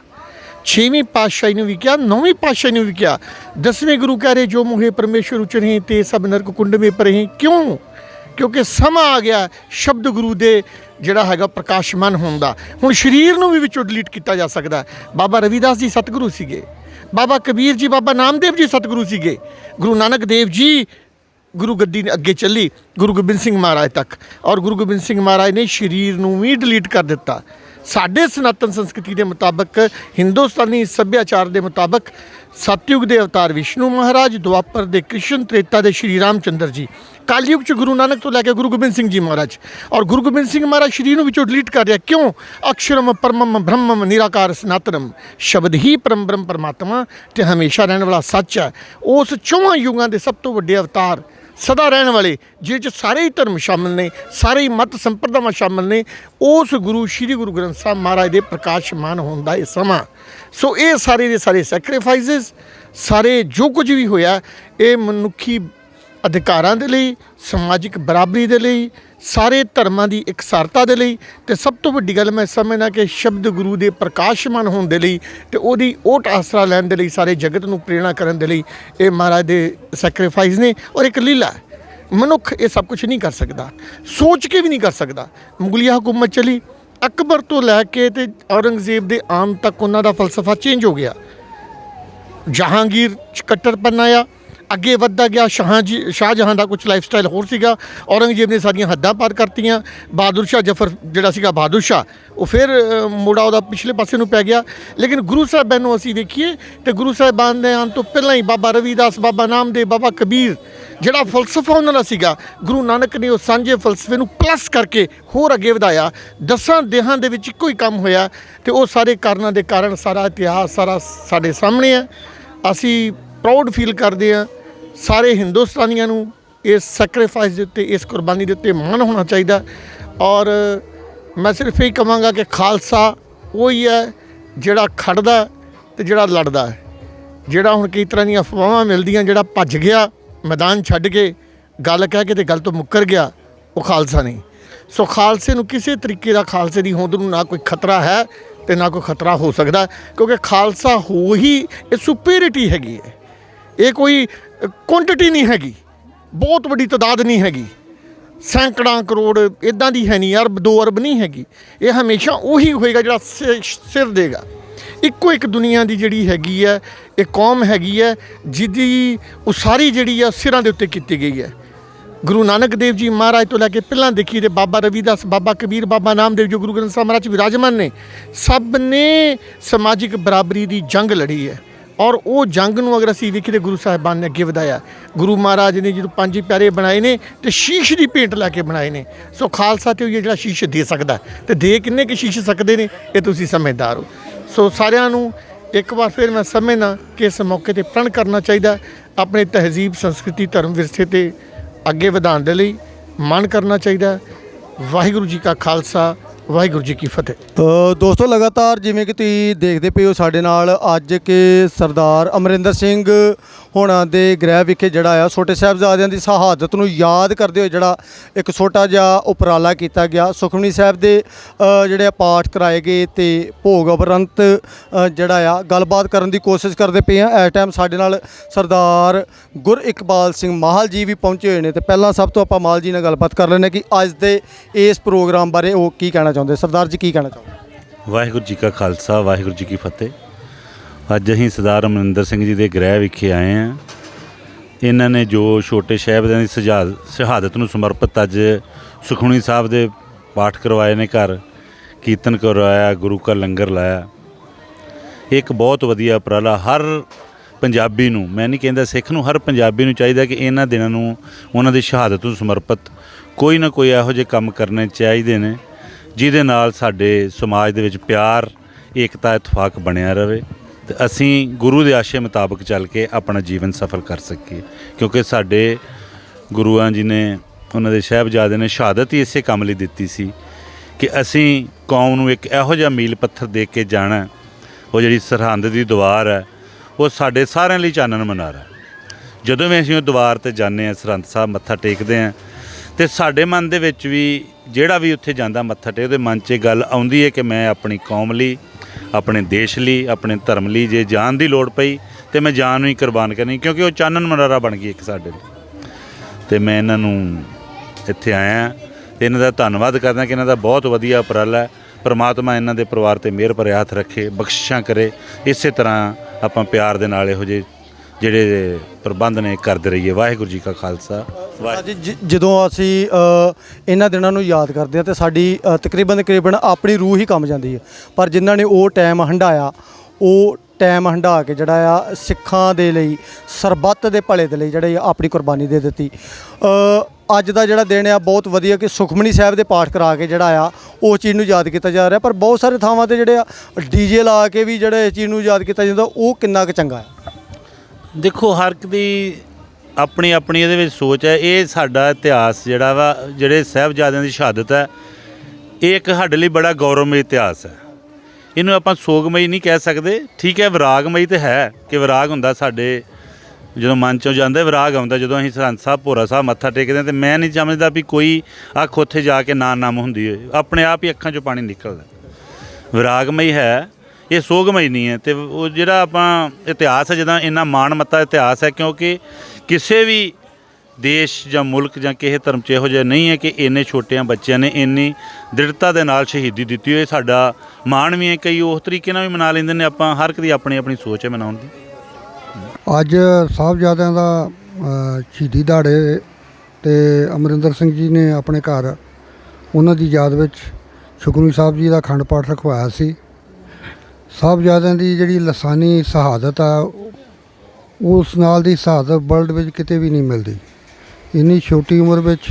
ਛੇਵੀਂ ਪਾਤਸ਼ਾਹੀ ਨੂੰ ਵੀ ਕਿਹਾ, ਨੌਵੀਂ ਪਾਤਸ਼ਾਹੀ ਨੂੰ ਵੀ ਕਿਹਾ, ਦਸਵੇਂ ਗੁਰੂ ਕਹ ਰਹੇ, ਜੋ ਮੁਹੇ ਪਰਮੇਸ਼ਰ ਉਚਰੇ ਤੇ ਸਭ ਨਰਕ ਕੁੰਡ ਮੇ ਪਰੇ ਕਿਉਂ? ਕਿਉਂਕਿ ਸਮਾਂ ਆ ਗਿਆ ਸ਼ਬਦ ਗੁਰੂ ਦੇ ਜਿਹੜਾ ਹੈਗਾ ਪ੍ਰਕਾਸ਼ਮਾਨ ਹੋਣ ਦਾ। ਹੁਣ ਸਰੀਰ ਨੂੰ ਵੀ ਵਿੱਚੋਂ ਡਿਲੀਟ ਕੀਤਾ ਜਾ ਸਕਦਾ ਬਾਬਾ ਰਵਿਦਾਸ ਜੀ ਸਤਿਗੁਰੂ ਸੀਗੇ। ਬਾਬਾ ਕਬੀਰ ਜੀ, ਬਾਬਾ ਨਾਮਦੇਵ ਜੀ ਸਤਿਗੁਰੂ ਸੀਗੇ। ਗੁਰੂ ਨਾਨਕ ਦੇਵ ਜੀ, ਗੁਰੂ ਗੱਦੀ ਨੇ ਅੱਗੇ ਚੱਲੀ, ਗੁਰੂ ਗੋਬਿੰਦ ਸਿੰਘ ਮਹਾਰਾਜ ਤੱਕ। ਔਰ ਗੁਰੂ ਗੋਬਿੰਦ ਸਿੰਘ ਮਹਾਰਾਜ ਨੇ ਸਰੀਰ ਨੂੰ ਵੀ ਡਿਲੀਟ ਕਰ ਦਿੱਤਾ। ਸਾਡੇ ਸਨਾਤਨ ਸੰਸਕ੍ਰਿਤੀ ਦੇ ਮੁਤਾਬਕ, ਹਿੰਦੁਸਤਾਨੀ ਸੱਭਿਆਚਾਰ ਦੇ ਮੁਤਾਬਕ, ਸਤਯੁਗ ਦੇ ਅਵਤਾਰ ਵਿਸ਼ਨੂੰ ਮਹਾਰਾਜ, ਦੁਆਪਰ ਦੇ ਕ੍ਰਿਸ਼ਨ ਤ੍ਰੇਤਾ ਦੇ ਸ਼੍ਰੀ ਰਾਮ ਚੰਦਰ ਜੀ, ਕਲਯੁਗ ਚ ਗੁਰੂ ਨਾਨਕ ਤੋਂ ਲੈ ਕੇ ਗੁਰੂ ਗੋਬਿੰਦ ਸਿੰਘ ਜੀ ਮਹਾਰਾਜ। ਔਰ ਗੁਰੂ ਗੋਬਿੰਦ ਸਿੰਘ ਮਹਾਰਾਜ ਸ਼੍ਰੀ ਨੂੰ ਵਿੱਚੋਂ ਡਿਲੀਟ ਕਰ ਰਿਹਾ, ਕਿਉਂ? ਅਕਸ਼ਰਮ ਪਰਮਮ ਬ੍ਰਹਮਮ ਨਿਰਾਕਾਰ ਸਨਾਤਨਮ, ਸ਼ਬਦ ਹੀ ਪਰਮ ਬ੍ਰਹਮ ਪਰਮਾਤਮਾ ਤੇ ਹਮੇਸ਼ਾ ਰਹਿਣ ਵਾਲਾ ਸੱਚ ਹੈ। ਉਸ ਚੌਹਾਂ ਯੁਗਾਂ ਦੇ ਸਭ ਤੋਂ ਵੱਡੇ ਅਵਤਾਰ ਸਦਾ ਰਹਿਣ ਵਾਲੇ, ਜਿਹਦੇ ਚ ਸਾਰੇ ਹੀ ਧਰਮ ਸ਼ਾਮਲ ਨੇ, ਸਾਰੇ ਹੀ ਮਤ ਸੰਪਰਦਾਵਾਂ ਸ਼ਾਮਲ ਨੇ, ਉਸ ਗੁਰੂ, ਸ੍ਰੀ ਗੁਰੂ ਗ੍ਰੰਥ ਸਾਹਿਬ ਮਹਾਰਾਜ ਦੇ ਪ੍ਰਕਾਸ਼ਮਾਨ ਹੋਣ ਦਾ ਇਹ ਸਮਾਂ। ਸੋ ਇਹ ਸਾਰੇ ਦੇ ਸਾਰੇ ਸੈਕਰੀਫਾਈਸਸ ਸਾਰੇ ਜੋ ਕੁਝ ਵੀ ਹੋਇਆ, ਇਹ ਮਨੁੱਖੀ ਅਧਿਕਾਰਾਂ ਦੇ ਲਈ, ਸਮਾਜਿਕ ਬਰਾਬਰੀ ਦੇ ਲਈ ਸਾਰੇ ਧਰਮਾਂ ਦੀ ਇਕਸਾਰਤਾ ਦੇ ਲਈ ਤੇ ਸਭ ਤੋਂ ਵੱਡੀ ਗੱਲ ਮੈਂ ਸਮਝਦਾ ਕਿ ਸ਼ਬਦ ਗੁਰੂ ਦੇ ਪ੍ਰਕਾਸ਼ਮਾਨ ਹੋਣ ਦੇ ਲਈ ਤੇ ਉਹਦੀ ਓਟ ਆਸਰਾ ਲੈਣ ਦੇ ਲਈ ਸਾਰੇ ਜਗਤ ਨੂੰ ਪ੍ਰੇਰਣਾ ਕਰਨ ਦੇ ਲਈ ਇਹ ਮਹਾਰਾਜ ਦੇ ਸੈਕਰੀਫਾਈਸ ਨੇ ਔਰ ਇੱਕ ਲੀਲਾ ਮਨੁੱਖ ਇਹ ਸਭ ਕੁਝ ਨਹੀਂ ਕਰ ਸਕਦਾ, ਸੋਚ ਕੇ ਵੀ ਨਹੀਂ ਕਰ ਸਕਦਾ। ਮੁਗਲੀਆ ਹਕੂਮਤ ਚਲੀ, ਅਕਬਰ ਤੋਂ ਲੈ ਕੇ ਤੇ ਔਰੰਗਜ਼ੇਬ ਦੇ ਆਮ ਤੱਕ ਉਹਨਾਂ ਦਾ ਫਲਸਫਾ ਚੇਂਜ ਹੋ ਗਿਆ। ਜਹਾਂਗੀਰ ਚ ਕੱਟੜਪਨ ਆਇਆ ਅੱਗੇ ਵੱਧਦਾ ਗਿਆ ਸ਼ਾਹਜੀ ਸ਼ਾਹਜਹਾਂ ਦਾ ਕੁਝ ਲਾਈਫ ਸਟਾਈਲ ਹੋਰ ਸੀਗਾ। ਔਰੰਗਜ਼ੇਬ ਨੇ ਸਾਡੀਆਂ ਹੱਦਾਂ ਪਾਰ ਕਰਤੀਆਂ। ਬਹਾਦਰ ਸ਼ਾਹ ਜਫਰ ਜਿਹੜਾ ਸੀਗਾ ਬਹਾਦਰ ਸ਼ਾਹ ਉਹ ਫਿਰ ਅ, ਮੁੜਾ ਉਹਦਾ ਪਿਛਲੇ ਪਾਸੇ ਨੂੰ ਪੈ ਗਿਆ। ਲੇਕਿਨ ਗੁਰੂ ਸਾਹਿਬਾਨ ਨੂੰ ਅਸੀਂ ਵੇਖੀਏ ਤੇ ਗੁਰੂ ਸਾਹਿਬਾਨ ਦੇ ਆਉਣ ਤੋਂ ਪਹਿਲਾਂ ਹੀ ਬਾਬਾ ਰਵੀਦਾਸ ਬਾਬਾ ਨਾਮਦੇਵ ਬਾਬਾ ਕਬੀਰ ਜਿਹੜਾ ਫਲਸਫਾ ਉਹਨਾਂ ਦਾ ਸੀਗਾ ਗੁਰੂ ਨਾਨਕ ਨੇ ਉਹ ਸਾਂਝੇ ਫਲਸਫੇ ਨੂੰ ਪਲੱਸ ਕਰਕੇ ਹੋਰ ਅੱਗੇ ਵਧਾਇਆ। ਦਸਾਂ ਦੇਹਾਂ ਦੇ ਵਿੱਚ ਇੱਕੋ ਹੀ ਕੰਮ ਹੋਇਆ ਤੇ ਉਹ ਸਾਰੇ ਕਾਰਨਾਂ ਦੇ ਕਾਰਨ ਸਾਰਾ ਇਤਿਹਾਸ ਸਾਰਾ ਸਾਡੇ ਸਾਹਮਣੇ ਹੈ। ਅਸੀਂ ਪ੍ਰਾਊਡ ਫੀਲ ਕਰਦੇ ਹਾਂ। ਸਾਰੇ ਹਿੰਦੁਸਤਾਨੀਆਂ ਨੂੰ ਇਸ ਸੈਕਰੀਫਾਈਸ ਦੇ ਉੱਤੇ, ਇਸ ਕੁਰਬਾਨੀ ਦੇ ਉੱਤੇ ਮਾਣ ਹੋਣਾ ਚਾਹੀਦਾ। ਔਰ ਮੈਂ ਸਿਰਫ ਇਹ ਕਹਾਂਗਾ ਕਿ ਖਾਲਸਾ ਉਹੀ ਹੈ ਜਿਹੜਾ ਖੜਦਾ ਤੇ ਜਿਹੜਾ ਲੜਦਾ ਹੈ। ਜਿਹੜਾ ਹੁਣ ਕਈ ਤਰ੍ਹਾਂ ਦੀਆਂ ਅਫਵਾਹਾਂ ਮਿਲਦੀਆਂ, ਜਿਹੜਾ ਭੱਜ ਗਿਆ, ਮੈਦਾਨ ਛੱਡ ਕੇ, ਗੱਲ ਕਹਿ ਕੇ ਤੇ ਗੱਲ ਤੋਂ ਮੁੱਕਰ ਗਿਆ, ਉਹ ਖਾਲਸਾ ਨਹੀਂ। ਸੋ ਖਾਲਸੇ ਨੂੰ ਕਿਸੇ ਤਰੀਕੇ ਦਾ ਖਾਲਸੇ ਦੀ ਹੋਂਦ ਨੂੰ ਨਾ ਕੋਈ ਖਤਰਾ ਹੈ ਤੇ ਨਾ ਕੋਈ ਖਤਰਾ ਹੋ ਸਕਦਾ, ਕਿਉਂਕਿ ਖਾਲਸਾ ਹੋ ਹੀ ਇਹ ਸੁਪੀਰੀਅਰਿਟੀ ਹੈਗੀ ਹੈ। ਇਹ ਕੋਈ ਕੁਆਂਟੀਟੀ ਨਹੀਂ ਹੈਗੀ। ਬਹੁਤ ਵੱਡੀ ਤਾਦਾਦ ਨਹੀਂ ਹੈਗੀ। ਸੈਂਕੜਾਂ ਕਰੋੜ ਇਦਾਂ ਦੀ ਹੈ ਨਹੀਂ, ਅਰਬ 2 ਅਰਬ ਨਹੀਂ ਹੈਗੀ। ਇਹ ਹਮੇਸ਼ਾ ਉਹੀ ਹੋਏਗਾ ਜਿਹੜਾ ਸਿ- ਸਿਰ ਦੇਗਾ। ਇੱਕੋ ਇੱਕ ਦੁਨੀਆ ਦੀ ਜਿਹੜੀ ਹੈਗੀ ਹੈ, ਇਹ ਕੌਮ ਹੈਗੀ ਹੈ, ਜਿਹਦੀ ਉਸਾਰੀ ਜਿਹੜੀ ਆ ਸਿਰਾਂ ਦੇ ਉੱਤੇ ਕੀਤੀ ਗਈ ਹੈ। ਗੁਰੂ ਨਾਨਕ ਦੇਵ ਜੀ ਮਹਾਰਾਜ ਤੋਂ ਲੈ ਕੇ ਪਹਿਲਾਂ ਦੇਖੀ ਤੇ ਬਾਬਾ ਰਵੀਦਾਸ, ਬਾਬਾ ਕਬੀਰ, ਬਾਬਾ ਨਾਮਦੇਵ ਜੋ ਗੁਰੂ ਗ੍ਰੰਥ ਸਾਹਿਬ ਮਹਾਰਾਜ ਵਿਰਾਜਮਾਨ ਨੇ, ਸਭ ਨੇ ਸਮਾਜਿਕ ਬਰਾਬਰੀ ਦੀ ਜੰਗ ਲੜੀ ਹੈ। ਔਰ ਉਹ ਜੰਗ ਨੂੰ ਅਗਰ ਅਸੀਂ ਵੇਖੀਏ ਤੇ ਗੁਰੂ ਸਾਹਿਬਾਨ ਨੇ ਅੱਗੇ ਵਧਾਇਆ। ਗੁਰੂ ਮਹਾਰਾਜ ਨੇ ਜਦੋਂ ਪੰਜ ਪਿਆਰੇ ਬਣਾਏ ਨੇ ਤੇ ਸ਼ੀਸ਼ ਦੀ ਭੇਂਟ ਲੈ ਕੇ ਬਣਾਏ ਨੇ। ਸੋ ਖਾਲਸਾ ਤੇ ਉਹ ਜਿਹੜਾ ਸ਼ੀਸ਼ ਦੇ ਸਕਦਾ। ਤੇ ਦੇ ਕਿੰਨੇ ਕਿ ਸ਼ੀਸ਼ ਸਕਦੇ ਨੇ, ਇਹ ਤੁਸੀਂ ਸਮਝਦਾਰ ਹੋ। ਸੋ ਸਾਰਿਆਂ ਨੂੰ ਇੱਕ ਵਾਰ ਫਿਰ ਮੈਂ ਸਮਝਦਾ ਕਿ ਇਸ ਮੌਕੇ ਤੇ ਪ੍ਰਣ ਕਰਨਾ ਚਾਹੀਦਾ। ਆਪਣੇ ਤਹਿਜ਼ੀਬ, ਸੰਸਕ੍ਰਿਤੀ, ਧਰਮ ਵਿਰਸੇ ਤੇ ਅੱਗੇ ਵਧਾਉਣ ਦੇ ਲਈ ਮਨ ਕਰਨਾ ਚਾਹੀਦਾ। ਵਾਹਿਗੁਰੂ ਜੀ ਕਾ ਖਾਲਸਾ ਵਾਹਿਗੁਰੂ ਜੀ ਕੀ ਫਤਿਹ। ਅ, ਦੋਸਤੋ ਲਗਾਤਾਰ ਜਿਵੇਂ ਕਿ ਤੁਸੀਂ ਦੇਖਦੇ ਪਏ ਹੋ ਸਾਡੇ ਨਾਲ ਅੱਜ ਕਿ ਸਰਦਾਰ ਅਮਰਿੰਦਰ ਸਿੰਘ ਹੋਣਾ ਦੇ ਗ੍ਰਹਿ ਵਿਖੇ ਜਿਹੜਾ ਆ, ਛੋਟੇ ਸਾਹਿਬਜ਼ਾਦਿਆਂ ਦੀ ਸ਼ਹਾਦਤ ਨੂੰ ਯਾਦ ਕਰਦੇ ਹੋਏ ਜਿਹੜਾ ਇੱਕ ਛੋਟਾ ਜਿਹਾ ਉਪਰਾਲਾ ਕੀਤਾ ਗਿਆ। ਸੁਖਮਨੀ ਸਾਹਿਬ ਦੇ ਜਿਹੜੇ ਆ ਪਾਠ ਕਰਾਏ ਗਏ ਤੇ ਭੋਗ ਉਪਰੰਤ ਜਿਹੜਾ ਆ, ਗੱਲਬਾਤ ਕਰਨ ਦੀ ਕੋਸ਼ਿਸ਼ ਕਰਦੇ ਪਏ ਆ। ਇਸ ਟਾਈਮ ਸਾਡੇ ਨਾਲ ਸਰਦਾਰ ਗੁਰ ਇਕਬਾਲ ਸਿੰਘ ਮਾਹਲ ਜੀ ਵੀ ਪਹੁੰਚੇ ਹੋਏ ਨੇ ਤੇ ਪਹਿਲਾਂ ਸਭ ਤੋਂ ਆਪਾਂ ਮਾਹਲ ਜੀ ਨਾਲ ਗੱਲਬਾਤ ਕਰ ਲੈਂਦੇ ਹਾਂ ਕਿ ਅੱਜ ਦੇ ਇਸ ਪ੍ਰੋਗਰਾਮ ਬਾਰੇ ਉਹ ਕੀ ਕਹਿਣਾ ਚਾਹੁੰਦੇ? ਸਰਦਾਰ ਜੀ ਕੀ ਕਹਿਣਾ ਚਾਹੁੰਦੇ? ਵਾਹਿਗੁਰੂ ਜੀ ਕਾ ਖਾਲਸਾ, ਵਾਹਿਗੁਰੂ ਜੀ ਕੀ ਫਤਿਹ। ਅੱਜ ਅਸੀਂ ਸਰਦਾਰ ਅਮਰਿੰਦਰ ਸਿੰਘ ਜੀ ਦੇ ਗ੍ਰਹਿ ਵਿਖੇ ਆਏ ਹਾਂ। ਇਹਨਾਂ ਨੇ ਜੋ ਛੋਟੇ ਸਾਹਿਬਜ਼ਾਦਿਆਂ ਦੀ ਸਜਾ- ਸ਼ਹਾਦਤ ਨੂੰ ਸਮਰਪਿਤ ਅੱਜ ਸੁਖਮਨੀ ਸਾਹਿਬ ਦੇ ਪਾਠ ਕਰਵਾਏ ਨੇ ਘਰ। ਕੀਰਤਨ ਕਰਵਾਇਆ, ਗੁਰੂ ਕਾ ਲੰਗਰ ਲਾਇਆ। ਇਹ ਇੱਕ ਬਹੁਤ ਵਧੀਆ ਉਪਰਾਲਾ ਹਰ ਪੰਜਾਬੀ ਨੂੰ, ਮੈਂ ਨਹੀਂ ਕਹਿੰਦਾ ਸਿੱਖ ਨੂੰ, ਹਰ ਪੰਜਾਬੀ ਨੂੰ ਚਾਹੀਦਾ ਕਿ ਇਹਨਾਂ ਦਿਨਾਂ ਨੂੰ ਉਹਨਾਂ ਦੀ ਸ਼ਹਾਦਤ ਨੂੰ ਸਮਰਪਿਤ ਕੋਈ ਨਾ ਕੋਈ ਇਹੋ ਜਿਹੇ ਕੰਮ ਕਰਨੇ ਚਾਹੀਦੇ ਨੇ, ਜਿਹਦੇ ਨਾਲ ਸਾਡੇ ਸਮਾਜ ਦੇ ਵਿੱਚ ਪਿਆਰ, ਏਕਤਾ, ਇਤਫਾਕ ਬਣਿਆ ਰਹੇ। ਤੇ ਅਸੀਂ ਗੁਰੂ ਦੇ ਆਸ਼ੇ ਮੁਤਾਬਕ ਚੱਲ ਕੇ ਆਪਣਾ ਜੀਵਨ ਸਫਲ ਕਰ ਸਕੀਏ। ਕਿਉਂਕਿ ਸਾਡੇ ਗੁਰੂਆਂ ਜੀ ਨੇ, ਉਹਨਾਂ ਦੇ ਸਾਹਿਬਜ਼ਾਦੇ ਨੇ ਸ਼ਹਾਦਤ ਹੀ ਇਸੇ ਕੰਮ ਲਈ ਦਿੱਤੀ ਸੀ ਕਿ ਅਸੀਂ ਕੌਮ ਨੂੰ ਇੱਕ ਇਹੋ ਜਿਹਾ ਮੀਲ ਪੱਥਰ ਦੇ ਕੇ ਜਾਣਾ ਉਹ ਜਿਹੜੀ ਸਰਹੰਦ ਦੀ ਦੀਵਾਰ ਹੈ, ਉਹ ਸਾਡੇ ਸਾਰਿਆਂ ਲਈ ਚਾਨਣ ਮਨਾਰਾ ਜਦੋਂ ਵੀ ਅਸੀਂ ਉਹ ਦੀਵਾਰ ਤੇ ਜਾਂਦੇ ਹਾਂ, ਸਰਹੰਦ ਸਾਹਿਬ ਮੱਥਾ ਟੇਕਦੇ ਹਾਂ, ਤੇ ਸਾਡੇ ਮਨ ਦੇ ਵਿੱਚ ਵੀ ਜਿਹੜਾ ਵੀ ਉੱਥੇ ਜਾਂਦਾ ਮੱਥਾ ਟੇਕ, ਉਹਦੇ ਮਨ 'ਚ ਇਹ ਗੱਲ ਆਉਂਦੀ ਹੈ ਕਿ ਮੈਂ ਆਪਣੀ ਕੌਮ ਲਈ ਆਪਣੇ ਦੇਸ਼ ਲਈ, ਆਪਣੇ ਧਰਮ ਲਈ ਜੇ ਜਾਨ ਦੀ ਲੋੜ ਪਈ, ਤੇ ਮੈਂ ਜਾਨ ਨੂੰ ਹੀ ਕੁਰਬਾਨ ਕਰਨੀ, ਕਿਉਂਕਿ ਉਹ ਚਾਨਣ ਮਨਾਰਾ ਬਣ ਗਈ ਇੱਕ ਸਾਡੇ ਲਈ। ਤੇ ਮੈਂ ਇਹਨਾਂ ਨੂੰ ਇੱਥੇ ਆਇਆ ਤੇ ਇਹਨਾਂ ਦਾ ਧੰਨਵਾਦ ਕਰਦਾ ਕਿ ਇਹਨਾਂ ਦਾ ਬਹੁਤ ਵਧੀਆ ਉਪਰਾਲਾ ਹੈ। ਪਰਮਾਤਮਾ ਇਹਨਾਂ ਦੇ ਪਰਿਵਾਰ ਤੇ ਮਿਹਰ ਭਰਿਆ ਹੱਥ ਰੱਖੇ, ਬਖਸ਼ਿਸ਼ਾਂ ਕਰੇ। ਇਸੇ ਤਰ੍ਹਾਂ ਆਪਾਂ ਪਿਆਰ ਦੇ ਨਾਲ ਇਹੋ ਜਿਹੇ ਜਿਹੜੇ ਪ੍ਰਬੰਧ ਨੇ, ਕਰਦੇ ਰਹੀਏ। ਵਾਹਿਗੁਰੂ ਜੀ ਕਾ ਖਾਲਸਾ। ਅੱਜ ਜ- ਜਦੋਂ ਅਸੀਂ ਅ, ਇਹਨਾਂ ਦਿਨਾਂ ਨੂੰ ਯਾਦ ਕਰਦੇ ਹਾਂ ਤੇ ਸਾਡੀ ਅ, ਤਕਰੀਬਨ ਤਕਰੀਬਨ ਆਪਣੀ ਰੂਹ ਹੀ ਕੰਮ ਜਾਂਦੀ ਹੈ। ਪਰ ਜਿਨ੍ਹਾਂ ਨੇ ਉਹ ਟਾਈਮ ਹੰਡਾਇਆ ਉਹ ਟਾਈਮ ਹੰਡਾ ਕੇ ਜਿਹੜਾ ਆ ਸਿੱਖਾਂ ਦੇ ਲਈ ਸਰਬੱਤ ਦੇ ਭਲੇ ਦੇ ਲਈ ਜਿਹੜੇ ਆਪਣੀ ਕੁਰਬਾਨੀ ਦੇ ਦਿੱਤੀ। ਅ, ਅੱਜ ਦਾ ਜਿਹੜਾ ਦਿਨ ਆ ਬਹੁਤ ਵਧੀਆ ਕਿ ਸੁਖਮਨੀ ਸਾਹਿਬ ਦੇ ਪਾਠ ਕਰਾ ਕੇ ਜਿਹੜਾ ਆ ਉਸ ਚੀਜ਼ ਨੂੰ ਯਾਦ ਕੀਤਾ ਜਾ ਰਿਹਾ। ਪਰ ਬਹੁਤ ਸਾਰੇ ਥਾਵਾਂ ਤੇ ਜਿਹੜੇ ਆ ਡੀਜੇ ਲਾ ਕੇ ਵੀ ਜਿਹੜੇ ਇਸ ਚੀਜ਼ ਨੂੰ ਯਾਦ ਕੀਤਾ ਜਾਂਦਾ ਉਹ ਕਿੰਨਾ ਕੁ ਚੰਗਾ ਹੈ? ਦੇਖੋ ਹਰ ਇੱਕ ਦੀ ਆਪਣੀ ਆਪਣੀ ਇਹਦੇ ਵਿੱਚ ਸੋਚ ਹੈ, ਇਹ ਸਾਡਾ ਇਤਿਹਾਸ ਜਿਹੜਾ ਵਾ, ਜਿਹੜੇ ਸਾਹਿਬਜ਼ਾਦਿਆਂ ਦੀ ਸ਼ਹਾਦਤ ਹੈ, ਇਹ ਇੱਕ ਸਾਡੇ ਲਈ ਬੜਾ ਗੌਰਵਮਈ ਇਤਿਹਾਸ ਹੈ। ਇਹਨੂੰ ਆਪਾਂ ਸੋਗਮਈ ਨਹੀਂ ਕਹਿ ਸਕਦੇ। ਠੀਕ ਹੈ, ਵਿਰਾਗਮਈ ਤੇ ਹੈ ਕਿ ਵਿਰਾਗ ਹੁੰਦਾ ਸਾਡੇ, ਜਦੋਂ ਮਨ ਚੋਂ ਜਾਂਦਾ ਵਿਰਾਗ ਆਉਂਦਾ ਜਦੋਂ ਅਸੀਂ ਸਰਹੰਦ ਸਾਹਿਬ, ਭੋਰਾ ਸਾਹਿਬ ਮੱਥਾ ਟੇਕਦੇ ਹਾਂ ਤੇ ਮੈਂ ਨਹੀਂ ਸਮਝਦਾ ਵੀ ਕੋਈ ਅੱਖ ਉੱਥੇ ਜਾ ਕੇ ਨਾ ਨਮ ਹੁੰਦੀ ਹੈ ਆਪਣੇ ਆਪ ਹੀ ਅੱਖਾਂ 'ਚੋਂ ਪਾਣੀ ਨਿਕਲਦਾ ਵਿਰਾਗਮਈ ਹੈ, ਇਹ ਸੋਗਮਈ ਨਹੀਂ ਹੈ ਤੇ ਉਹ ਜਿਹੜਾ ਆਪਾਂ ਇਤਿਹਾਸ ਹੈ ਜਿਹਦਾ ਇੰਨਾ ਮਾਣ ਮੱਤਾ ਇਤਿਹਾਸ ਹੈ, ਕਿਉਂਕਿ ਕਿਸੇ ਵੀ ਦੇਸ਼ ਜਾਂ ਮੁਲਕ ਜਾਂ ਕਿਸੇ ਧਰਮ 'ਚ ਇਹੋ ਜਿਹਾ ਨਹੀਂ ਹੈ ਕਿ ਇੰਨੇ ਛੋਟਿਆਂ ਬੱਚਿਆਂ ਨੇ ਇੰਨੀ ਦ੍ਰਿੜਤਾ ਦੇ ਨਾਲ ਸ਼ਹੀਦੀ ਦਿੱਤੀ ਹੋਈ ਸਾਡਾ ਮਾਣ ਵੀ ਹੈ, ਕਈ ਉਸ ਤਰੀਕੇ ਨਾਲ ਵੀ ਮਨਾ ਲੈਂਦੇ ਨੇ। ਆਪਾਂ ਹਰ ਇੱਕ ਦੀ ਆਪਣੀ ਆਪਣੀ ਸੋਚ ਹੈ ਮਨਾਉਣ ਦੀ। ਅੱਜ ਸਾਹਿਬਜ਼ਾਦਿਆਂ ਦਾ ਸ਼ਹੀਦੀ ਦਿਹਾੜੇ ਤੇ ਅਮਰਿੰਦਰ ਸਿੰਘ ਜੀ ਨੇ ਆਪਣੇ ਘਰ ਉਹਨਾਂ ਦੀ ਯਾਦ ਵਿੱਚ ਸੁਖਮਨੀ ਸਾਹਿਬ ਜੀ ਦਾ ਅਖੰਡ ਪਾਠ ਰਖਵਾਇਆ ਸੀ। ਸਾਹਿਬਜ਼ਾਦਿਆਂ ਦੀ ਜਿਹੜੀ ਲਸਾਨੀ ਸ਼ਹਾਦਤ ਆ ਉਸ ਨਾਲ ਦੀ ਸ਼ਹਾਦਤ ਵਰਲਡ ਵਿੱਚ ਕਿਤੇ ਵੀ ਨਹੀਂ ਮਿਲਦੀ। ਇੰਨੀ ਛੋਟੀ ਉਮਰ ਵਿੱਚ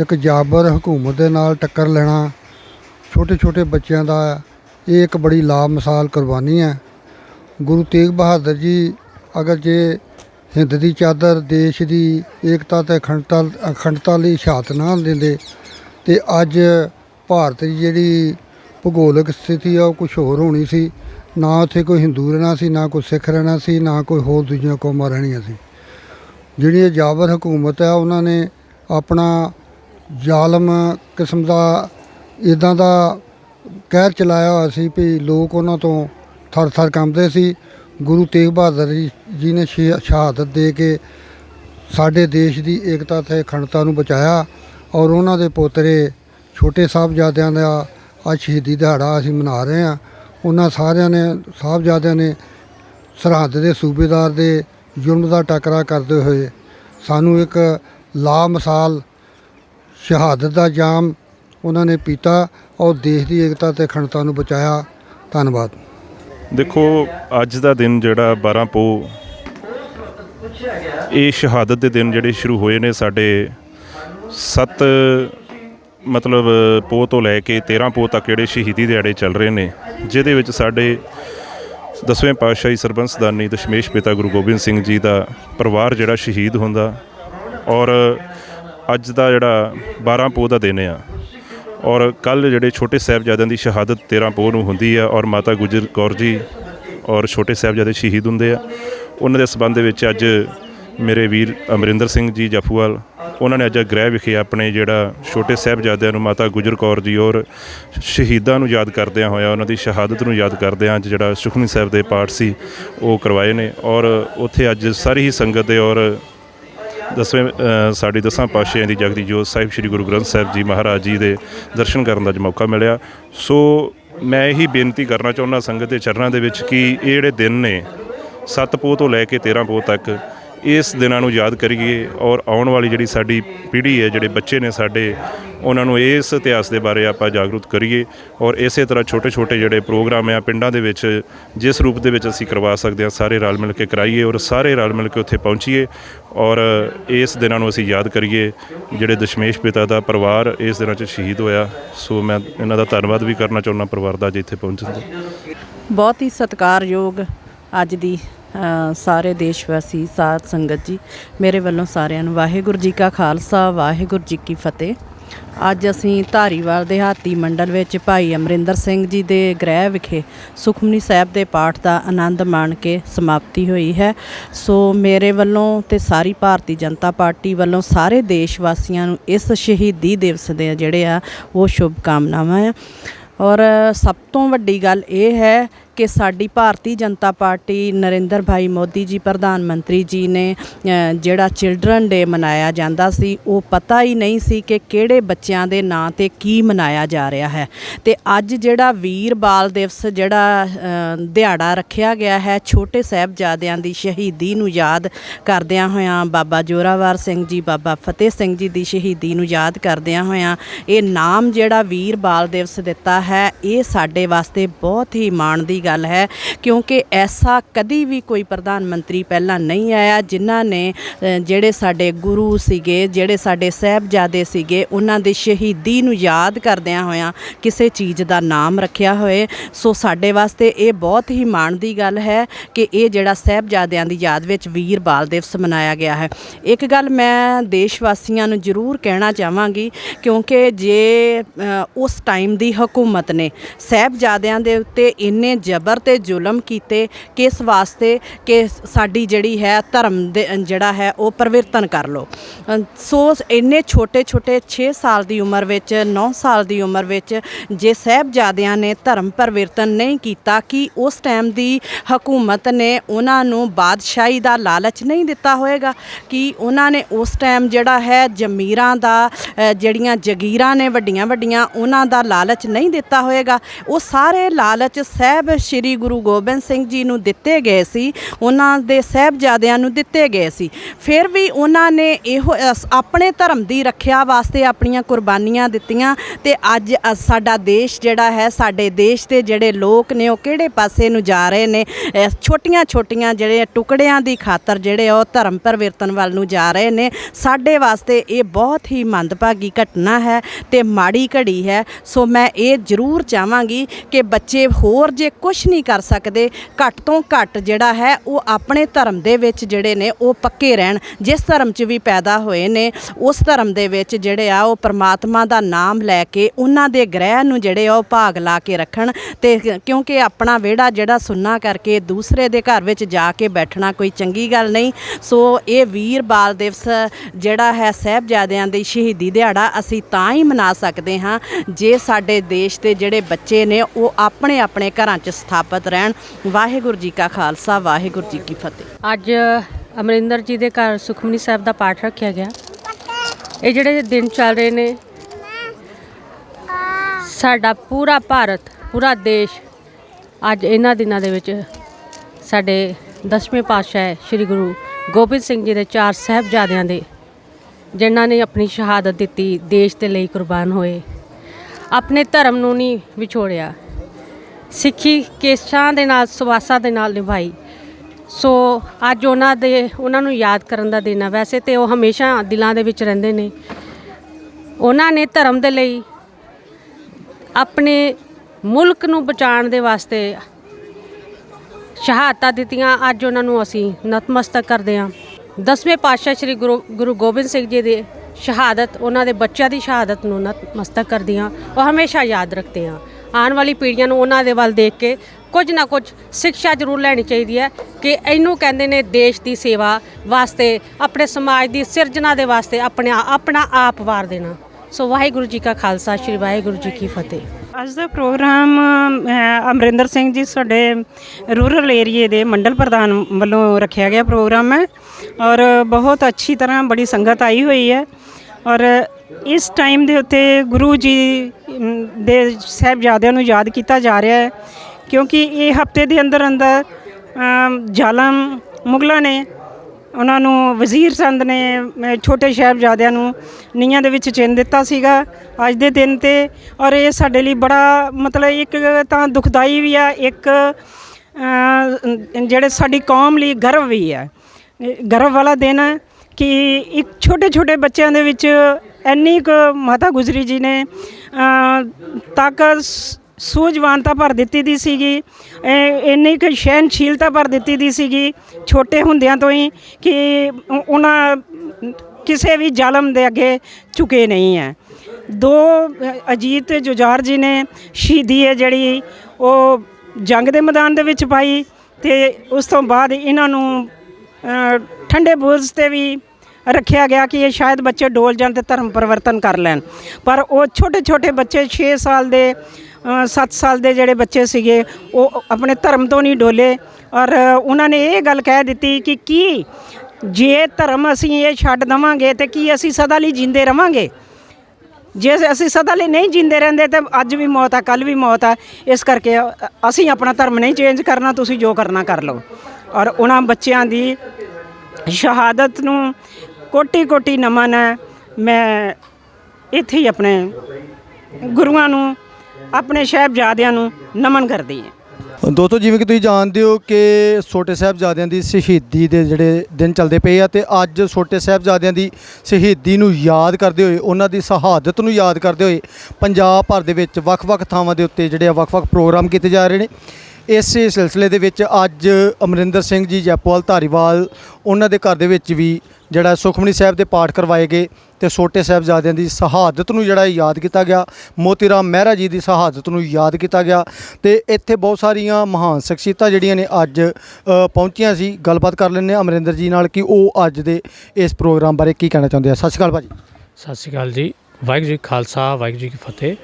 ਇੱਕ ਜਾਬਰ ਹਕੂਮਤ ਦੇ ਨਾਲ ਟੱਕਰ ਲੈਣਾ ਛੋਟੇ ਛੋਟੇ ਬੱਚਿਆਂ ਦਾ ਇਹ ਇੱਕ ਬੜੀ ਲਾਭ ਮਿਸਾਲ ਕੁਰਬਾਨੀ ਹੈ। ਗੁਰੂ ਤੇਗ ਬਹਾਦਰ ਜੀ ਅਗਰ ਜੇ ਹਿੰਦ ਦੀ ਚਾਦਰ, ਦੇਸ਼ ਦੀ ਏਕਤਾ ਤੇ ਅਖੰਡਤਾ ਅਖੰਡਤਾ ਲਈ ਸ਼ਹਾਦਤ ਨਾ ਦਿੰਦੇ, ਤੇ ਅੱਜ ਭਾਰਤ ਦੀ ਜਿਹੜੀ ਭੂਗੋਲਿਕ ਸਥਿਤੀ ਆ ਉਹ ਕੁਝ ਹੋਰ ਹੋਣੀ ਸੀ। ਨਾ ਉੱਥੇ ਕੋਈ ਹਿੰਦੂ ਰਹਿਣਾ ਸੀ, ਨਾ ਕੋਈ ਸਿੱਖ ਰਹਿਣਾ ਸੀ, ਨਾ ਕੋਈ ਹੋਰ ਦੂਜੀਆਂ ਕੌਮਾਂ ਰਹਿਣੀਆਂ ਸੀ। ਜਿਹੜੀ ਇਹ ਜਾਬਰ ਹਕੂਮਤ ਹੈ, ਉਹਨਾਂ ਨੇ ਆਪਣਾ ਜ਼ਾਲਮ ਕਿਸਮ ਦਾ ਇਦਾਂ ਦਾ ਕਹਿਰ ਚਲਾਇਆ ਹੋਇਆ ਸੀ ਵੀ ਲੋਕ ਉਹਨਾਂ ਤੋਂ ਥਰ ਥਰ ਕੰਬਦੇ ਸੀ। ਗੁਰੂ ਤੇਗ ਬਹਾਦਰ ਜੀ- ਨੇ ਸ਼ਹਾਦਤ ਦੇ ਕੇ ਸਾਡੇ ਦੇਸ਼ ਦੀ ਏਕਤਾ ਤੇ ਅਖੰਡਤਾ ਨੂੰ ਬਚਾਇਆ ਔਰ ਉਹਨਾਂ ਦੇ ਪੋਤਰੇ ਛੋਟੇ ਸਾਹਿਬਜ਼ਾਦਿਆਂ ਦਾ ਅੱਜ ਸ਼ਹੀਦੀ ਦਿਹਾੜਾ ਅਸੀਂ ਮਨਾ ਰਹੇ ਹਾਂ। ਉਹਨਾਂ ਸਾਰਿਆਂ ਨੇ, ਸਾਹਿਬਜ਼ਾਦਿਆਂ ਨੇ ਸਰਹੱਦ ਦੇ ਸੂਬੇਦਾਰ ਦੇ ਜ਼ੁਲਮ ਦਾ ਟੱਕਰਾ ਕਰਦੇ ਹੋਏ ਸਾਨੂੰ ਇੱਕ ਲਾ ਮਿਸਾਲ ਸ਼ਹਾਦਤ ਦਾ ਜਾਮ ਉਹਨਾਂ ਨੇ ਪੀਤਾ ਔਰ ਦੇਸ਼ ਦੀ ਏਕਤਾ ਤੇ ਅਖੰਡਤਾ ਨੂੰ ਬਚਾਇਆ। ਧੰਨਵਾਦ। ਦੇਖੋ, ਅੱਜ ਦਾ ਦਿਨ ਜਿਹੜਾ 12 ਪੋ ਇਹ ਸ਼ਹਾਦਤ ਦੇ ਦਿਨ ਜਿਹੜੇ ਸ਼ੁਰੂ ਹੋਏ ਨੇ ਸਾਡੇ 7 ਮਤਲਬ ਪੋਹ ਤੋਂ ਲੈ ਕੇ 13 ਪੋਹ ਤੱਕ ਜਿਹੜੇ ਸ਼ਹੀਦੀ ਦਿਹਾੜੇ ਚੱਲ ਰਹੇ ਨੇ, ਜਿਹਦੇ ਵਿੱਚ ਸਾਡੇ ਦਸਵੇਂ ਪਾਤਸ਼ਾਹੀ ਸਰਬੰਸਦਾਨੀ ਦਸ਼ਮੇਸ਼ ਪਿਤਾ ਗੁਰੂ ਗੋਬਿੰਦ ਸਿੰਘ ਜੀ ਦਾ ਪਰਿਵਾਰ ਜਿਹੜਾ ਸ਼ਹੀਦ ਹੁੰਦਾ ਔਰ ਅੱਜ ਦਾ ਜਿਹੜਾ 12 ਪੋਹ ਦਾ ਦਿਨ ਆ ਔਰ ਕੱਲ ਜਿਹੜੇ ਛੋਟੇ ਸਾਹਿਬਜ਼ਾਦਿਆਂ ਦੀ ਸ਼ਹਾਦਤ 13 ਪੋਹ ਨੂੰ ਹੁੰਦੀ ਆ ਔਰ ਮਾਤਾ ਗੁਜਰ ਕੌਰ ਜੀ ਔਰ ਛੋਟੇ ਸਾਹਿਬਜ਼ਾਦੇ ਸ਼ਹੀਦ ਹੁੰਦੇ ਆ, ਉਹਨਾਂ ਦੇ ਸਬੰਧ ਵਿੱਚ ਅੱਜ ਮੇਰੇ ਵੀਰ ਅਮਰਿੰਦਰ ਸਿੰਘ ਜੀ ਜਫੂਵਾਲ ਉਹਨਾਂ ਨੇ ਅੱਜ ਗ੍ਰਹਿ ਵਿਖੇ ਆਪਣੇ ਜਿਹੜਾ ਛੋਟੇ ਸਾਹਿਬਜ਼ਾਦਿਆਂ ਨੂੰ ਮਾਤਾ ਗੁਜਰ ਕੌਰ ਜੀ ਔਰ ਸ਼ਹੀਦਾਂ ਨੂੰ ਯਾਦ ਕਰਦਿਆਂ ਹੋਇਆ ਉਹਨਾਂ ਦੀ ਸ਼ਹਾਦਤ ਨੂੰ ਯਾਦ ਕਰਦਿਆਂ ਅੱਜ ਜਿਹੜਾ ਸੁਖਮਨੀ ਸਾਹਿਬ ਦੇ ਪਾਠ ਸੀ ਉਹ ਕਰਵਾਏ ਨੇ ਔਰ ਉੱਥੇ ਅੱਜ ਸਾਰੀ ਹੀ ਸੰਗਤ ਦੇ ਔਰ ਦਸਵੇਂ ਅ, ਸਾਡੀ ਦਸਾਂ ਪਾਤਸ਼ਾਹਾਂ ਦੀ ਜਗਦੀ ਜੋਤ ਸਾਹਿਬ ਸ੍ਰੀ ਗੁਰੂ ਗ੍ਰੰਥ ਸਾਹਿਬ ਜੀ ਮਹਾਰਾਜ ਜੀ ਦੇ ਦਰਸ਼ਨ ਕਰਨ ਦਾ ਅੱਜ ਮੌਕਾ ਮਿਲਿਆ। ਸੋ ਮੈਂ ਇਹੀ ਬੇਨਤੀ ਕਰਨਾ ਚਾਹੁੰਦਾ ਸੰਗਤ ਦੇ ਚਰਨਾਂ ਦੇ ਵਿੱਚ ਕਿ ਇਹ ਜਿਹੜੇ ਦਿਨ ਨੇ 7 ਪੋਹ ਤੋਂ ਲੈ ਕੇ 13 ਪੋਹ ਤੱਕ ਇਸ ਦਿਨਾਂ ਨੂੰ ਯਾਦ ਕਰੀਏ ਔਰ ਆਉਣ ਵਾਲੀ ਜਿਹੜੀ ਸਾਡੀ ਪੀੜ੍ਹੀ ਹੈ, ਜਿਹੜੇ ਬੱਚੇ ਨੇ ਸਾਡੇ, ਉਹਨਾਂ ਨੂੰ ਇਸ ਇਤਿਹਾਸ ਦੇ ਬਾਰੇ ਆਪਾਂ ਜਾਗਰੂਕ ਕਰੀਏ ਔਰ ਇਸੇ ਤਰ੍ਹਾਂ ਛੋਟੇ ਛੋਟੇ ਜਿਹੜੇ ਪ੍ਰੋਗਰਾਮ ਆ ਪਿੰਡਾਂ ਦੇ ਵਿੱਚ, ਜਿਸ ਰੂਪ ਦੇ ਵਿੱਚ ਅਸੀਂ ਕਰਵਾ ਸਕਦੇ ਹਾਂ, ਸਾਰੇ ਰਲ ਮਿਲ ਕੇ ਕਰਾਈਏ ਔਰ ਸਾਰੇ ਰਲ ਮਿਲ ਕੇ ਉੱਥੇ ਪਹੁੰਚੀਏ ਔਰ ਇਸ ਦਿਨਾਂ ਨੂੰ ਅਸੀਂ ਯਾਦ ਕਰੀਏ। ਜਿਹੜੇ ਦਸ਼ਮੇਸ਼ ਪਿਤਾ ਦਾ ਪਰਿਵਾਰ ਇਸ ਦਿਨਾਂ 'ਚ ਸ਼ਹੀਦ ਹੋਇਆ, ਸੋ ਮੈਂ ਇਹਨਾਂ ਦਾ ਧੰਨਵਾਦ ਵੀ ਕਰਨਾ ਚਾਹੁੰਦਾ, ਪਰਿਵਾਰ ਦਾ ਅੱਜ ਇੱਥੇ ਪਹੁੰਚਣ ਤੇ ਬਹੁਤ ਹੀ ਸਤਿਕਾਰਯੋਗ ਅੱਜ ਦੀ ਸਾਰੇ ਦੇਸ਼ ਵਾਸੀ, ਸਾਧ ਸੰਗਤ ਜੀ, ਮੇਰੇ ਵੱਲੋਂ ਸਾਰਿਆਂ ਨੂੰ ਵਾਹਿਗੁਰੂ ਜੀ ਕਾ ਖਾਲਸਾ, ਵਾਹਿਗੁਰੂ ਜੀ ਕੀ ਫਤਿਹ। ਅੱਜ ਅਸੀਂ ਧਾਰੀਵਾਲ ਦੇਹਾਤੀ ਮੰਡਲ ਵਿੱਚ ਭਾਈ ਅਮਰਿੰਦਰ ਸਿੰਘ ਜੀ ਦੇ ਗ੍ਰਹਿ ਵਿਖੇ ਸੁਖਮਨੀ ਸਾਹਿਬ ਦੇ ਪਾਠ ਦਾ ਆਨੰਦ ਮਾਣ ਕੇ ਸਮਾਪਤੀ ਹੋਈ ਹੈ। ਸੋ ਮੇਰੇ ਵੱਲੋਂ ਤੇ ਸਾਰੀ ਭਾਰਤੀ ਜਨਤਾ ਪਾਰਟੀ ਵੱਲੋਂ ਸਾਰੇ ਦੇਸ਼ ਵਾਸੀਆਂ ਨੂੰ ਇਸ ਸ਼ਹੀਦੀ ਦਿਵਸ ਦੇ ਜਿਹੜੇ ਆ, ਉਹ ਸ਼ੁਭ ਕਾਮਨਾਵਾਂ ਆ। ਔਰ ਸਭ ਤੋਂ ਵੱਡੀ ਗੱਲ ਇਹ ਹੈ ਕਿ ਸਾਡੀ ਭਾਰਤੀ ਜਨਤਾ ਪਾਰਟੀ ਨਰਿੰਦਰ ਭਾਈ ਮੋਦੀ ਜੀ, ਪ੍ਰਧਾਨ ਮੰਤਰੀ ਜੀ ਨੇ ਜਿਹੜਾ ਚਿਲਡਰਨ ਡੇ ਮਨਾਇਆ ਜਾਂਦਾ ਸੀ, ਉਹ ਪਤਾ ਹੀ ਨਹੀਂ ਸੀ ਕਿ ਕਿਹੜੇ ਬੱਚਿਆਂ ਦੇ ਨਾਂ ਤੇ ਕੀ ਮਨਾਇਆ ਜਾ ਰਿਹਾ ਹੈ। ਤੇ ਅੱਜ ਜਿਹੜਾ ਵੀਰ ਬਾਲ ਦਿਵਸ ਜਿਹੜਾ ਦਿਹਾੜਾ ਰੱਖਿਆ ਗਿਆ ਹੈ, ਛੋਟੇ ਸਾਹਿਬਜ਼ਾਦਿਆਂ ਦੀ ਸ਼ਹੀਦੀ ਨੂੰ ਯਾਦ ਕਰਦਿਆਂ ਹੋਇਆਂ, ਬਾਬਾ ਜੋਰਾਵਰ ਸਿੰਘ ਜੀ, ਬਾਬਾ ਫਤਿਹ ਸਿੰਘ ਜੀ ਦੀ ਸ਼ਹੀਦੀ ਨੂੰ ਯਾਦ ਕਰਦਿਆਂ ਹੋਇਆਂ, ਇਹ ਨਾਮ ਜਿਹੜਾ ਵੀਰ ਬਾਲ ਦਿਵਸ ਦਿੱਤਾ ਹੈ, ਇਹ ਸਾਡੇ ਵਾਸਤੇ ਬਹੁਤ ਹੀ ਮਾਣ ਦੀ ਗੱਲ ਹੈ, ਕਿਉਂਕਿ ਐਸਾ ਕਦੀ ਵੀ ਕੋਈ ਪ੍ਰਧਾਨ ਮੰਤਰੀ ਪਹਿਲਾਂ ਨਹੀਂ ਆਇਆ, ਜਿਨ੍ਹਾਂ ਨੇ ਜਿਹੜੇ ਸਾਡੇ ਗੁਰੂ ਸੀਗੇ, ਜਿਹੜੇ ਸਾਡੇ ਸਾਹਿਬਜ਼ਾਦੇ ਸੀਗੇ, ਉਹਨਾਂ ਦੀ ਸ਼ਹੀਦੀ ਨੂੰ ਯਾਦ ਕਰਦਿਆਂ ਹੋਇਆਂ ਕਿਸੇ ਚੀਜ਼ ਦਾ ਨਾਮ ਰੱਖਿਆ ਹੋਏ। ਸੋ ਸਾਡੇ ਵਾਸਤੇ ਇਹ ਬਹੁਤ ਹੀ ਮਾਣ ਦੀ ਗੱਲ ਹੈ ਕਿ ਇਹ ਜਿਹੜਾ ਸਾਹਿਬਜ਼ਾਦਿਆਂ ਦੀ ਯਾਦ ਵਿੱਚ ਵੀਰ ਬਾਲ ਦਿਵਸ ਮਨਾਇਆ ਗਿਆ ਹੈ। ਇੱਕ ਗੱਲ ਮੈਂ ਦੇਸ਼ ਵਾਸੀਆਂ ਨੂੰ ਜ਼ਰੂਰ ਕਹਿਣਾ ਚਾਹਾਂਗੀ, ਕਿਉਂਕਿ ਜੇ ਉਸ ਟਾਈਮ ਦੀ ਹਕੂਮਤ ਨੇ ਸਾਹਿਬਜ਼ਾਦਿਆਂ ਦੇ ਉੱਤੇ ਇੰਨੇ ਜ਼ਬਰ ਤੇ ਜ਼ੁਲਮ ਕੀਤੇ, ਕਿਸ ਵਾਸਤੇ ਕਿ ਸਾਡੀ ਜਿਹੜੀ ਹੈ ਧਰਮ ਦੇ ਜਿਹੜਾ ਹੈ ਉਹ ਪਰਿਵਰਤਨ ਕਰ ਲੋ ਸੋ ਇੰਨੇ ਛੋਟੇ ਛੋਟੇ 6 ਸਾਲ ਦੀ ਉਮਰ ਵਿੱਚ 9 ਸਾਲ ਦੀ ਉਮਰ ਵਿੱਚ ਜੇ ਸਾਹਿਬਜ਼ਾਦਿਆਂ ਨੇ ਧਰਮ ਪਰਿਵਰਤਨ ਨਹੀਂ ਕੀਤਾ, ਕਿ ਉਸ ਟਾਈਮ ਦੀ ਹਕੂਮਤ ਨੇ ਉਹਨਾਂ ਨੂੰ ਬਾਦਸ਼ਾਹੀ ਦਾ ਲਾਲਚ ਨਹੀਂ ਦਿੱਤਾ ਹੋਏਗਾ? ਕਿ ਉਹਨਾਂ ਨੇ ਉਸ ਟਾਈਮ ਜਿਹੜਾ ਹੈ ਜ਼ਮੀਰਾਂ ਦਾ ਜਿਹੜੀਆਂ ਜਗੀਰਾਂ ਨੇ ਵੱਡੀਆਂ ਵੱਡੀਆਂ ਉਹਨਾਂ ਦਾ ਲਾਲਚ ਨਹੀਂ ਦਿੱਤਾ ਹੋਏਗਾ? ਉਹ ਸਾਰੇ ਲਾਲਚ ਸਾਹਿਬ ਸ੍ਰੀ ਗੁਰੂ ਗੋਬਿੰਦ ਸਿੰਘ ਜੀ ਨੂੰ ਦਿੱਤੇ ਗਏ ਸੀ, ਉਹਨਾਂ ਦੇ ਸਾਹਿਬਜ਼ਾਦਿਆਂ ਨੂੰ ਦਿੱਤੇ ਗਏ ਸੀ। ਫਿਰ ਵੀ ਉਹਨਾਂ ਨੇ ਇਹੋ, ਅਸ- ਆਪਣੇ ਧਰਮ ਦੀ ਰੱਖਿਆ ਵਾਸਤੇ ਆਪਣੀਆਂ ਕੁਰਬਾਨੀਆਂ ਦਿੱਤੀਆਂ ਤੇ ਅੱਜ ਅ- ਸਾਡਾ ਦੇਸ਼ ਜਿਹੜਾ ਹੈ, ਸਾਡੇ ਦੇਸ਼ ਦੇ ਜਿਹੜੇ ਲੋਕ ਨੇ, ਉਹ ਕਿਹੜੇ ਪਾਸੇ ਨੂੰ ਜਾ ਰਹੇ ਨੇ ਛੋਟੀਆਂ ਛੋਟੀਆਂ ਜਿਹੜੇ ਟੁਕੜਿਆਂ ਦੀ ਖਾਤਰ ਜਿਹੜੇ ਉਹ ਧਰਮ ਪਰਿਵਰਤਨ ਵੱਲ ਨੂੰ ਜਾ ਰਹੇ ਨੇ, ਸਾਡੇ ਵਾਸਤੇ ਇਹ ਬਹੁਤ ਹੀ ਮੰਦਭਾਗੀ ਘਟਨਾ ਹੈ ਤੇ ਮਾੜੀ ਘੜੀ ਹੈ। ਸੋ ਮੈਂ ਇਹ ਜ਼ਰੂਰ ਚਾਹਾਂਗੀ ਕਿ ਬੱਚੇ ਹੋਰ ਜੇ ਕੁਝ ਨਹੀਂ ਕਰ ਸਕਦੇ। ਘੱਟ ਤੋਂ ਘੱਟ ਜਿਹੜਾ ਹੈ, ਉਹ ਆਪਣੇ ਧਰਮ ਦੇ ਵਿੱਚ ਜਿਹੜੇ ਨੇ, ਉਹ ਪੱਕੇ ਰਹਿਣ। ਜਿਸ ਧਰਮ 'ਚ ਵੀ ਪੈਦਾ ਹੋਏ ਨੇ, ਉਸ ਧਰਮ ਦੇ ਵਿੱਚ ਜਿਹੜੇ ਆ, ਉਹ ਪਰਮਾਤਮਾ ਦਾ ਨਾਮ ਲੈ ਕੇ, ਉਹਨਾਂ ਦੇ ਗ੍ਰਹਿ ਨੂੰ ਜਿਹੜੇ ਆ, ਉਹ ਭਾਗ ਲਾ ਕੇ ਰੱਖਣ। ਤੇ ਕਿਉਂਕਿ ਆਪਣਾ ਵਿਹੜਾ ਜਿਹੜਾ ਸੁੰਨਾ ਕਰਕੇ ਦੂਸਰੇ ਦੇ ਘਰ ਵਿੱਚ ਜਾ ਕੇ ਬੈਠਣਾ ਕੋਈ ਚੰਗੀ ਗੱਲ ਨਹੀਂ। ਸੋ ਇਹ ਵੀਰ ਬਾਲ ਦਿਵਸ ਜਿਹੜਾ ਹੈ, ਸਾਹਿਬਜ਼ਾਦਿਆਂ ਦੀ ਸ਼ਹੀਦੀ ਦਿਹਾੜਾ ਅਸੀਂ ਤਾਂ ਹੀ ਮਨਾ ਸਕਦੇ ਹਾਂ, ਜੇ ਸਾਡੇ ਦੇਸ਼ ਦੇ ਜਿਹੜੇ ਬੱਚੇ ਨੇ, ਉਹ ਆਪਣੇ ਆਪਣੇ ਘਰਾਂ 'ਚ ਸਥਾਪਿਤ ਰਹਿਣ। ਵਾਹਿਗੁਰੂ ਜੀ ਕਾ ਖਾਲਸਾ, ਵਾਹਿਗੁਰੂ ਜੀ ਕੀ ਫਤਿਹ। ਅੱਜ ਅਮਰਿੰਦਰ ਜੀ ਦੇ ਘਰ ਸੁਖਮਨੀ ਸਾਹਿਬ ਦਾ ਪਾਠ ਰੱਖਿਆ ਗਿਆ। ਇਹ ਜਿਹੜੇ ਦਿਨ ਚੱਲ ਰਹੇ ਨੇ, ਸਾਡਾ ਪੂਰਾ ਭਾਰਤ, ਪੂਰਾ ਦੇਸ਼ ਅੱਜ ਇਹਨਾਂ ਦਿਨਾਂ ਦੇ ਵਿੱਚ ਸਾਡੇ ਦਸਵੇਂ ਪਾਤਸ਼ਾਹ ਸ੍ਰੀ ਗੁਰੂ ਗੋਬਿੰਦ ਸਿੰਘ ਜੀ ਦੇ ਚਾਰ ਸਾਹਿਬਜ਼ਾਦਿਆਂ ਦੇ, ਜਿਨ੍ਹਾਂ ਨੇ ਆਪਣੀ ਸ਼ਹਾਦਤ ਦਿੱਤੀ ਦੇਸ਼ ਦੇ ਲਈ ਕੁਰਬਾਨ ਹੋਏ, ਆਪਣੇ ਧਰਮ ਨੂੰ ਨਹੀਂ ਵਿਛੋੜਿਆ। ਸਿੱਖੀ ਕੇਸਾਂ ਦੇ ਨਾਲ, ਸਵਾਸਾਂ ਦੇ ਨਾਲ ਨਿਭਾਈ। ਸੋ ਅੱਜ ਉਹਨਾਂ ਦੇ, ਉਹਨਾਂ ਨੂੰ ਯਾਦ ਕਰਨ ਦਾ ਦਿਨ ਆ। ਵੈਸੇ ਤੇ ਉਹ ਹਮੇਸ਼ਾ ਦਿਲਾਂ ਦੇ ਵਿੱਚ ਰਹਿੰਦੇ ਨੇ। ਉਹਨਾਂ ਨੇ ਧਰਮ ਦੇ ਲਈ ਆਪਣੇ ਮੁਲਕ ਨੂੰ ਬਚਾਉਣ ਦੇ ਵਾਸਤੇ ਸ਼ਹਾਦਤਾਂ ਦਿੱਤੀਆਂ। ਅੱਜ ਉਹਨਾਂ ਨੂੰ ਅਸੀਂ ਨਤਮਸਤਕ ਕਰਦੇ ਹਾਂ। ਦਸਵੇਂ ਪਾਤਸ਼ਾਹ ਸ੍ਰੀ ਗੁਰੂ ਗੁਰੂ ਗੋਬਿੰਦ ਸਿੰਘ ਜੀ ਦੇ ਸ਼ਹਾਦਤ, ਉਹਨਾਂ ਦੇ ਬੱਚਿਆਂ ਦੀ ਸ਼ਹਾਦਤ ਨੂੰ ਨਤਮਸਤਕ ਕਰਦੀਆਂ ਉਹ ਹਮੇਸ਼ਾ ਯਾਦ ਰੱਖਦੇ ਹਾਂ। ਆਉਣ ਵਾਲੀ ਪੀੜ੍ਹੀਆਂ ਨੂੰ ਉਹਨਾਂ ਦੇ ਵੱਲ ਦੇਖ ਕੇ ਕੁਝ ਨਾ ਕੁਝ ਸਿੱਖਿਆ ਜ਼ਰੂਰ ਲੈਣੀ ਚਾਹੀਦੀ ਹੈ ਕਿ ਇਹਨੂੰ ਕਹਿੰਦੇ ਨੇ ਦੇਸ਼ ਦੀ ਸੇਵਾ ਵਾਸਤੇ, ਆਪਣੇ ਸਮਾਜ ਦੀ ਸਿਰਜਣਾ ਦੇ ਵਾਸਤੇ ਆਪਣੇ ਆਪਣਾ ਆਪ ਵਾਰ ਦੇਣਾ। ਸੋ ਵਾਹਿਗੁਰੂ ਜੀ ਕਾ ਖਾਲਸਾ, ਸ੍ਰੀ ਵਾਹਿਗੁਰੂ ਜੀ ਕੀ ਫਤਿਹ। ਅੱਜ ਦਾ ਪ੍ਰੋਗਰਾਮ ਅਮਰਿੰਦਰ ਸਿੰਘ ਜੀ ਸਾਡੇ ਰੂਰਲ ਏਰੀਏ ਦੇ ਮੰਡਲ ਪ੍ਰਧਾਨ ਵੱਲੋਂ ਰੱਖਿਆ ਗਿਆ ਪ੍ਰੋਗਰਾਮ ਹੈ ਔਰ ਬਹੁਤ ਅੱਛੀ ਤਰ੍ਹਾਂ ਬੜੀ ਸੰਗਤ ਆਈ ਹੋਈ ਹੈ ਔਰ ਇਸ ਟਾਈਮ ਦੇ ਉੱਤੇ ਗੁਰੂ ਜੀ ਅਮ, ਦੇ ਸਾਹਿਬਜ਼ਾਦਿਆਂ ਨੂੰ ਯਾਦ ਕੀਤਾ ਜਾ ਰਿਹਾ ਹੈ ਕਿਉਂਕਿ ਇਹ ਹਫ਼ਤੇ ਦੇ ਅੰਦਰ ਅੰਦਰ ਅਮ, ਜ਼ਾਲਮ ਮੁਗਲਾਂ ਨੇ ਉਹਨਾਂ ਨੂੰ ਵਜ਼ੀਰ ਸੰਦ ਨੇ ਅਮ, ਛੋਟੇ ਸਾਹਿਬਜ਼ਾਦਿਆਂ ਨੂੰ ਨੀਹਾਂ ਦੇ ਵਿੱਚ ਚਿੰਨ ਦਿੱਤਾ ਸੀਗਾ ਅੱਜ ਦੇ ਦਿਨ ਤੇ ਔਰ ਇਹ ਸਾਡੇ ਲਈ ਬੜਾ ਮਤਲਬ ਇੱਕ ਤਾਂ ਦੁਖਦਾਈ ਵੀ ਆ ਇੱਕ ਅ, ਜਿਹੜੇ ਸਾਡੀ ਕੌਮ ਲਈ ਗਰਵ ਵੀ ਹੈ ਇਹ ਗਰਵ ਵਾਲਾ ਦਿਨ ਹੈ ਕਿ ਇੱਕ ਛੋਟੇ ਛੋਟੇ ਬੱਚਿਆਂ ਦੇ ਵਿੱਚ ਇੰਨੀ ਕੁ ਮਾਤਾ ਗੁਜਰੀ ਜੀ ਨੇ ਤੱਕ ਸ- ਸੂਝਵਾਨਤਾ ਭਰ ਦਿੱਤੀ ਦੀ ਸੀਗੀ। ਇੰਨੀ ਕੁ ਸਹਿਨਸ਼ੀਲਤਾ ਭਰ ਦਿੱਤੀ ਦੀ ਸੀਗੀ, ਛੋਟੇ ਹੁੰਦਿਆਂ ਤੋਂ ਹੀ, ਕਿ ਉਹਨਾਂ ਕਿਸੇ ਵੀ ਜ਼ਾਲਮ ਦੇ ਅੱਗੇ ਝੁਕੇ ਨਹੀਂ ਹੈ। ਦੋ ਅਜੀਤ ਤੇ ਜੁਝਾਰ ਜੀ ਨੇ ਸ਼ਹੀਦੀ ਹੈ ਜਿਹੜੀ ਉਹ ਜੰਗ ਦੇ ਮੈਦਾਨ ਦੇ ਵਿੱਚ ਪਾਈ ਤੇ ਉਸ ਤੋਂ ਬਾਅਦ ਇਹਨਾਂ ਨੂੰ ਠੰਡੇ ਬੁਰਜ ਤੇ ਵੀ ਰੱਖਿਆ ਗਿਆ ਕਿ ਇਹ ਸ਼ਾਇਦ ਬੱਚੇ ਡੋਲ ਜਾਣ ਤੇ ਧਰਮ ਪਰਿਵਰਤਨ ਕਰ ਲੈਣ। ਪਰ ਉਹ ਛੋਟੇ ਛੋਟੇ ਬੱਚੇ 6 ਸਾਲ ਦੇ 7 ਸਾਲ ਦੇ ਜਿਹੜੇ ਬੱਚੇ ਸੀਗੇ, ਉਹ ਆਪਣੇ ਧਰਮ ਤੋਂ ਨਹੀਂ ਡੋਲੇ। ਔਰ ਉਹਨਾਂ ਨੇ ਇਹ ਗੱਲ ਕਹਿ ਦਿੱਤੀ ਕਿ ਕੀ ਜੇ ਧਰਮ ਅਸੀਂ ਇਹ ਛੱਡ ਦਵਾਂਗੇ ਤੇ ਕੀ ਅਸੀਂ ਸਦਾ ਲਈ ਜਿੰਦੇ ਰਵਾਂਗੇ? ਜੇ ਅਸੀਂ ਸਦਾ ਲਈ ਨਹੀਂ ਜਿੰਦੇ ਰਹਿੰਦੇ ਤੇ ਅੱਜ ਵੀ ਮੌਤ ਆ ਕੱਲ ਵੀ ਮੌਤ ਆ, ਇਸ ਕਰਕੇ ਅਸੀਂ ਆਪਣਾ ਧਰਮ ਨਹੀਂ ਚੇਂਜ ਕਰਨਾ, ਤੁਸੀਂ ਜੋ ਕਰਨਾ ਕਰ ਲਓ। ਔਰ ਉਹਨਾਂ ਬੱਚਿਆਂ ਦੀ ਸ਼ਹਾਦਤ ਨੂੰ ਕੋਟੀ ਕੋਟੀ ਨਮਨ ਹੈ। ਮੈਂ ਇੱਥੇ ਹੀ ਆਪਣੇ ਗੁਰੂਆਂ ਨੂੰ, ਆਪਣੇ ਸਾਹਿਬਜ਼ਾਦਿਆਂ ਨੂੰ ਨਮਨ ਕਰਦੀ ਹਾਂ। ਦੋਸਤੋ, ਜਿਵੇਂ ਕਿ ਤੁਸੀਂ ਜਾਣਦੇ ਹੋ ਕਿ ਛੋਟੇ ਸਾਹਿਬਜ਼ਾਦਿਆਂ ਦੀ ਸ਼ਹੀਦੀ ਦੇ ਜਿਹੜੇ ਦਿਨ ਚੱਲਦੇ ਪਏ ਆ ਤੇ ਅੱਜ ਛੋਟੇ ਸਾਹਿਬਜ਼ਾਦਿਆਂ ਦੀ ਸ਼ਹੀਦੀ ਨੂੰ ਯਾਦ ਕਰਦੇ ਹੋਏ, ਉਹਨਾਂ ਦੀ ਸ਼ਹਾਦਤ ਨੂੰ ਯਾਦ ਕਰਦੇ ਹੋਏ, ਪੰਜਾਬ ਭਰ ਦੇ ਵਿੱਚ ਵੱਖ-ਵੱਖ ਥਾਵਾਂ ਦੇ ਉੱਤੇ ਜਿਹੜੇ ਆ ਵੱਖ-ਵੱਖ ਪ੍ਰੋਗਰਾਮ ਕੀਤੇ ਜਾ ਰਹੇ ਨੇ। ਇਸੇ ਸਿਲਸਿਲੇ ਦੇ ਵਿੱਚ ਅੱਜ ਅਮਰਿੰਦਰ ਸਿੰਘ ਜੀ ਜੈਪਵਾਲ ਧਾਰੀਵਾਲ, ਉਹਨਾਂ ਦੇ ਘਰ ਦੇ ਵਿੱਚ ਵੀ ਜਿਹੜਾ ਸੁਖਮਨੀ ਸਾਹਿਬ ਦੇ ਪਾਠ ਕਰਵਾਏ ਗਏ ਤੇ ਛੋਟੇ ਸਾਹਿਬਜ਼ਾਦਿਆਂ ਦੀ ਸ਼ਹਾਦਤ ਨੂੰ ਜਿਹੜਾ ਯਾਦ ਕੀਤਾ ਗਿਆ ਮੋਤੀ ਰਾਮ ਮਹਿਰਾ ਜੀ ਦੀ ਸ਼ਹਾਦਤ ਨੂੰ ਯਾਦ ਕੀਤਾ ਗਿਆ ਤੇ ਇੱਥੇ ਬਹੁਤ ਸਾਰੀਆਂ ਮਹਾਨ ਸ਼ਖਸੀਅਤਾਂ ਜਿਹੜੀਆਂ ਨੇ ਅੱਜ ਪਹੁੰਚੀਆਂ ਸੀ। ਗੱਲਬਾਤ ਕਰ ਲੈਂਦੇ ਹਾਂ ਅਮਰਿੰਦਰ ਜੀ ਨਾਲ ਕਿ ਉਹ ਅੱਜ ਦੇ ਇਸ ਪ੍ਰੋਗਰਾਮ ਬਾਰੇ ਕੀ ਕਹਿਣਾ ਚਾਹੁੰਦੇ ਆ। ਸਤਿ ਸ਼੍ਰੀ ਅਕਾਲ ਭਾਜੀ। ਸਤਿ ਸ਼੍ਰੀ ਅਕਾਲ ਜੀ। ਵਾਹਿਗੁਰੂ ਜੀ ਖਾਲਸਾ, ਵਾਹਿਗੁਰੂ ਜੀ ਕੀ ਫਤਿਹ।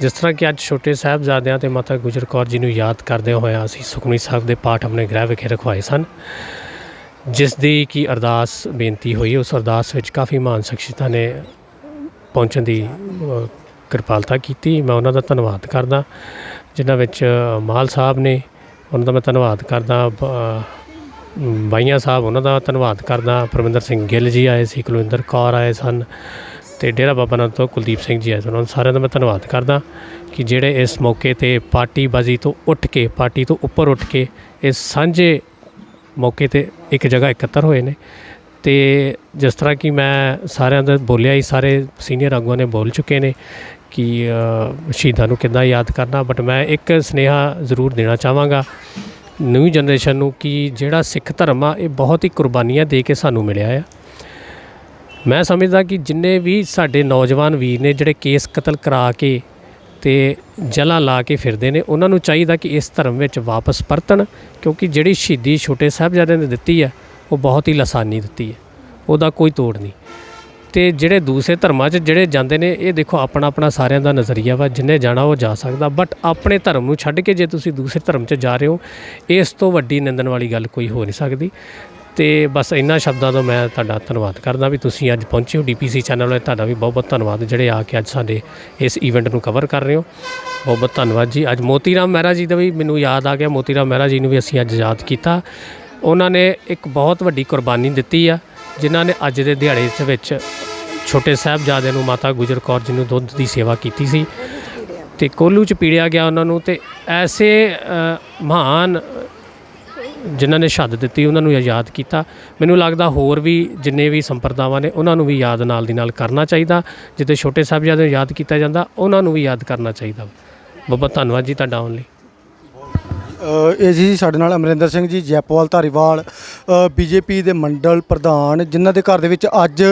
ਜਿਸ ਤਰ੍ਹਾਂ ਕਿ ਅੱਜ ਛੋਟੇ ਸਾਹਿਬਜ਼ਾਦਿਆਂ ਤੇ ਮਾਤਾ ਗੁਜਰ ਕੌਰ ਜੀ ਨੂੰ ਯਾਦ ਕਰਦੇ ਹੋਇਆ ਅਸੀਂ ਸੁਖਮਨੀ ਸਾਹਿਬ ਦੇ ਪਾਠ ਆਪਣੇ ਗ੍ਰਹਿ ਵਿਖੇ ਰਖਵਾਏ ਸਨ, ਜਿਸ ਦੀ ਕੀ ਅਰਦਾਸ ਬੇਨਤੀ ਹੋਈ, ਉਸ ਅਰਦਾਸ ਵਿੱਚ ਕਾਫੀ ਮਹਾਨ ਸ਼ਖਸੀਅਤਾਂ ਨੇ ਪਹੁੰਚਣ ਦੀ ਕਿਰਪਾਲਤਾ ਕੀਤੀ। ਮੈਂ ਉਹਨਾਂ ਦਾ ਧੰਨਵਾਦ ਕਰਦਾ, ਜਿਨ੍ਹਾਂ ਵਿੱਚ ਮਾਲ ਸਾਹਿਬ ਨੇ ਉਹਨਾਂ ਦਾ ਮੈਂ ਧੰਨਵਾਦ ਕਰਦਾ ਬਾਈਆਂ ਸਾਹਿਬ ਉਹਨਾਂ ਦਾ ਧੰਨਵਾਦ ਕਰਦਾ, ਪਰਮਿੰਦਰ ਸਿੰਘ ਗਿੱਲ ਜੀ ਆਏ ਸੀ, ਕੁਲਵਿੰਦਰ ਕੌਰ ਆਏ ਸਨ ਤੇ ਡੇਰਾ ਬਾਬਾ ਨਾਨਕ ਤੋਂ ਕੁਲਦੀਪ ਸਿੰਘ ਜੀ ਆਏ ਸਨ। ਉਹਨਾਂ ਸਾਰਿਆਂ ਦਾ ਮੈਂ ਧੰਨਵਾਦ ਕਰਦਾ ਕਿ ਜਿਹੜੇ ਇਸ ਮੌਕੇ ਤੇ ਪਾਰਟੀਬਾਜ਼ੀ ਤੋਂ ਉੱਠ ਕੇ, ਪਾਰਟੀ ਤੋਂ ਉੱਪਰ ਉੱਠ ਕੇ ਇਸ ਸਾਂਝੇ ਮੌਕੇ ਤੇ ਇੱਕ ਜਗ੍ਹਾ ਇਕੱਤਰ ਹੋਏ ਨੇ। ਤੇ ਜਿਸ ਤਰ੍ਹਾਂ ਕਿ ਮੈਂ ਸਾਰਿਆਂ ਦਾ ਬੋਲਿਆ ਹੀ, ਸਾਰੇ ਸੀਨੀਅਰ ਆਗੂਆਂ ਨੇ ਬੋਲ ਚੁੱਕੇ ਨੇ ਕਿ ਸ਼ਹੀਦਾਂ ਨੂੰ ਕਿੱਦਾਂ ਯਾਦ ਕਰਨਾ। ਬਟ ਮੈਂ ਇੱਕ ਸੁਨੇਹਾ ਜ਼ਰੂਰ ਦੇਣਾ ਚਾਹਾਂਗਾ ਨਿਊ ਜਨਰੇਸ਼ਨ ਨੂੰ ਕਿ ਜਿਹੜਾ ਸਿੱਖ ਧਰਮ ਆ, ਇਹ ਬਹੁਤ ਹੀ ਕੁਰਬਾਨੀਆਂ ਦੇ ਕੇ ਸਾਨੂੰ ਮਿਲਿਆ ਆ। ਮੈਂ ਸਮਝਦਾ ਕਿ ਜਿੰਨੇ ਵੀ ਸਾਡੇ ਨੌਜਵਾਨ ਵੀਰ ਨੇ ਜਿਹੜੇ ਕੇਸ ਕਤਲ ਕਰਾ ਕੇ ਤੇ ਜਲਾ ਲਾ ਕੇ ਫਿਰਦੇ ਨੇ, ਉਹਨਾਂ ਨੂੰ ਚਾਹੀਦਾ ਕਿ ਇਸ ਧਰਮ ਵਿੱਚ ਵਾਪਸ ਪਰਤਣ, ਕਿਉਂਕਿ ਜਿਹੜੀ ਸ਼ਹੀਦੀ ਛੋਟੇ ਸਾਹਿਬਜ਼ਾਦਿਆਂ ਨੇ ਦਿੱਤੀ ਹੈ, ਉਹ ਬਹੁਤ ਹੀ ਲਸਾਨੀ ਦਿੱਤੀ ਹੈ। ਉਹਦਾ ਕੋਈ ਤੋੜ ਨਹੀਂ। ਤੇ ਜਿਹੜੇ ਦੂਸਰੇ ਧਰਮਾਂ 'ਚ ਜਿਹੜੇ ਜਾਂਦੇ ਨੇ, ਇਹ ਦੇਖੋ ਆਪਣਾ ਆਪਣਾ ਸਾਰਿਆਂ ਦਾ ਨਜ਼ਰੀਆ ਵਾ, ਜਿੰਨੇ ਜਾਣਾ ਉਹ ਜਾ ਸਕਦਾ। ਬਟ ਆਪਣੇ ਧਰਮ ਨੂੰ ਛੱਡ ਕੇ ਜੇ ਤੁਸੀਂ ਦੂਸਰੇ ਧਰਮ 'ਚ ਜਾ ਰਹੇ ਹੋ, ਇਸ ਤੋਂ ਵੱਡੀ ਨਿੰਦਣ ਵਾਲੀ ਗੱਲ ਕੋਈ ਹੋ ਨਹੀਂ ਸਕਦੀ। ਤੇ ਬਸ ਇੰਨਾ ਸ਼ਬਦਾਂ ਤੋਂ ਮੈਂ ਤੁਹਾਡਾ ਧੰਨਵਾਦ ਕਰਦਾ ਵੀ ਤੁਸੀਂ ਅੱਜ ਪਹੁੰਚੇ ਹੋ ਡੀਪੀਸੀ ਚੈਨਲ ਵਾਲੇ, ਤੁਹਾਡਾ ਵੀ ਬਹੁਤ ਬਹੁਤ ਧੰਨਵਾਦ ਜਿਹੜੇ ਆ ਕੇ ਅੱਜ ਸਾਡੇ ਇਸ ਇਵੈਂਟ ਨੂੰ ਕਵਰ ਕਰ ਰਹੇ ਹੋ। ਬਹੁਤ ਬਹੁਤ ਧੰਨਵਾਦ ਜੀ। ਅੱਜ ਮੋਤੀ ਰਾਮ ਮਹਿਰਾ ਜੀ ਦਾ ਵੀ ਮੈਨੂੰ ਯਾਦ ਆ ਗਿਆ। ਮੋਤੀ ਰਾਮ ਮਹਿਰਾ ਜੀ ਨੂੰ ਵੀ ਅਸੀਂ ਅੱਜ ਯਾਦ ਕੀਤਾ। ਉਹਨਾਂ ਨੇ ਇੱਕ ਬਹੁਤ ਵੱਡੀ ਕੁਰਬਾਨੀ ਦਿੱਤੀ ਆ, ਜਿਨ੍ਹਾਂ ਨੇ ਅੱਜ ਦੇ ਦਿਹਾੜੇ ਦੇ ਵਿੱਚ ਛੋਟੇ ਸਾਹਿਬਜ਼ਾਦਿਆਂ ਨੂੰ ਮਾਤਾ ਗੁਜਰ ਕੌਰ ਜੀ ਨੂੰ ਦੁੱਧ ਦੀ ਸੇਵਾ ਕੀਤੀ ਸੀ। ਤੇ ਕੋਲੂ ਚ ਪੀੜਿਆ ਗਿਆ ਉਹਨਾਂ ਨੂੰ ਤੇ ਐਸੇ ਮਹਾਨ ਜਿਨ੍ਹਾਂ ਨੇ ਸ਼ਹਾਦਤ ਦਿੱਤੀ, ਉਹਨਾਂ ਨੂੰ ਯਾਦ ਕੀਤਾ। ਮੈਨੂੰ ਲੱਗਦਾ ਹੋਰ ਵੀ ਜਿੰਨੇ ਵੀ ਸੰਪਰਦਾਵਾਂ ਨੇ, ਉਹਨਾਂ ਨੂੰ ਵੀ ਯਾਦ ਨਾਲ ਦੀ ਨਾਲ ਕਰਨਾ ਚਾਹੀਦਾ। ਜਿੱਤੇ ਛੋਟੇ ਸਾਹਿਬਜ਼ਾਦੇ ਨੂੰ ਯਾਦ ਕੀਤਾ ਜਾਂਦਾ, ਉਹਨਾਂ ਨੂੰ ਵੀ ਯਾਦ ਕਰਨਾ ਚਾਹੀਦਾ ਬਹੁਤ ਬਹੁਤ ਧੰਨਵਾਦ ਜੀ ਤੁਹਾਡਾ ਆਉਣ ਲਈ। ਇਹ ਜੀ ਸਾਡੇ ਨਾਲ ਅਮਰਿੰਦਰ ਸਿੰਘ ਜੀ ਜੈਪਵਾਲ ਧਾਰੀਵਾਲ ਬੀਜੇਪੀ ਦੇ ਮੰਡਲ ਪ੍ਰਧਾਨ ਜਿਨ੍ਹਾਂ ਦੇ ਘਰ ਦੇ ਵਿੱਚ ਅੱਜ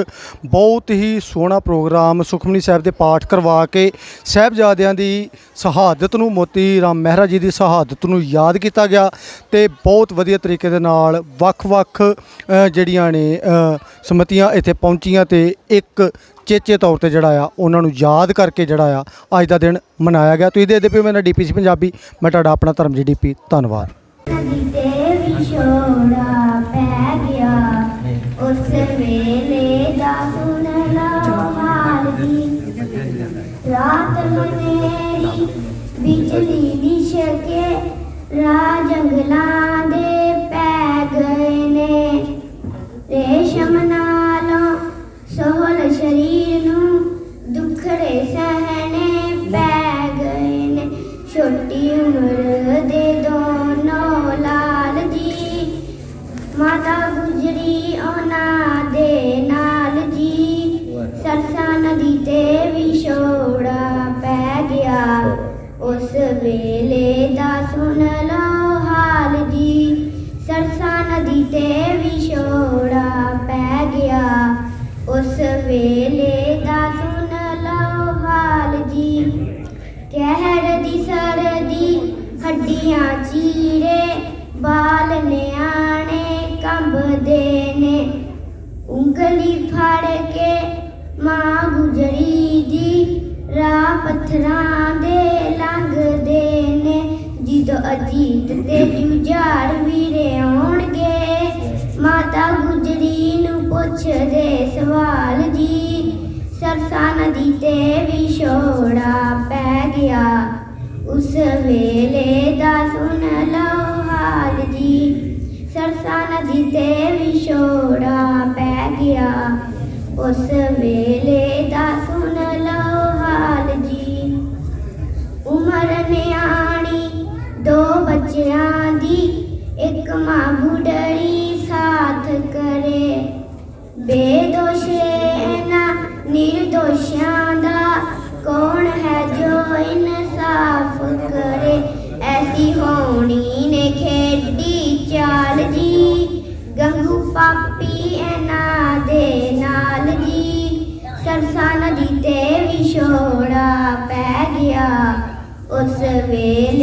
ਬਹੁਤ ਹੀ ਸੋਹਣਾ ਪ੍ਰੋਗਰਾਮ ਸੁਖਮਨੀ ਸਾਹਿਬ ਦੇ ਪਾਠ ਕਰਵਾ ਕੇ ਸਾਹਿਬਜ਼ਾਦਿਆਂ ਦੀ ਸ਼ਹਾਦਤ ਨੂੰ ਮੋਤੀ ਰਾਮ ਮਹਿਰਾ ਜੀ ਦੀ ਸ਼ਹਾਦਤ ਨੂੰ ਯਾਦ ਕੀਤਾ ਗਿਆ ਤੇ ਬਹੁਤ ਵਧੀਆ ਤਰੀਕੇ ਦੇ ਨਾਲ ਵੱਖ-ਵੱਖ ਜਿਹੜੀਆਂ ਨੇ ਅ, ਸਮਤੀਆਂ ਇੱਥੇ ਪਹੁੰਚੀਆਂ ਤੇ ਇੱਕ ਚੇਚੇ ਤੌਰ ਤੇ ਜਿਹੜਾ ਆ, ਉਹਨਾਂ ਨੂੰ ਯਾਦ ਕਰਕੇ ਜਿਹੜਾ ਆ, ਅੱਜ ਦਾ ਦਿਨ ਮਨਾਇਆ ਗਿਆ। ਤੁਸੀਂ ਦੇਖਦੇ ਪਿਓ ਮੇਰਾ ਡੀਪੀਸੀ ਪੰਜਾਬੀ। ਮੈਂ ਤੁਹਾਡਾ ਆਪਣਾ ਧਰਮਜੀਤ ਡੀਪੀ। ਧੰਨਵਾਦ। ਉਸ ਵੇਲੇ ਦੇ ਪੈ ਗਏ ਨੇ। ਰੇਸ਼ਮ ਨਾ esa ਹੱਡੀਆਂ ਚੀਰੇ ਬਾਲ ਨਿਆਣੇ ਕੰਬਦੇ ਨੇ। ਉਂਗਲੀ ਫੜ ਕੇ ਮਾਂ ਗੁਜਰੀ ਦੀ ਰਾਹ ਪੱਥਰਾਂ ਦੇ ਲੰਘਦੇ ਨੇ। ਜਦੋਂ ਅਜੀਤ ਤੇ ਜੁਝਾਰ ਵੀਰੇ ਆਉਣਗੇ। ਮਾਤਾ ਗੁਜਰੀ ਨੂੰ ਪੁੱਛਦੇ ਸਵਾਲ ਜੀ, ਸਰਸਾ ਨਦੀ ਤੇ ਵਿਛੋੜਾ ਪੈ ਗਿਆ। ਉਸ ਵੇ ਦਾ ਸੁਣ ਲਓ ਹਾਲ ਜੀ। ਸਰਸਾ ਨਦੀ ਤੇ ਵਿਛੋੜਾ ਪੈ ਗਿਆ। ਉਸ ਵੇਲੇ ਸਰਸਾ ਨਦੀ ਤੇ ਵਿਛੋੜਾ ਪੈ ਗਿਆ। ਉਸ ਵੇਲੇ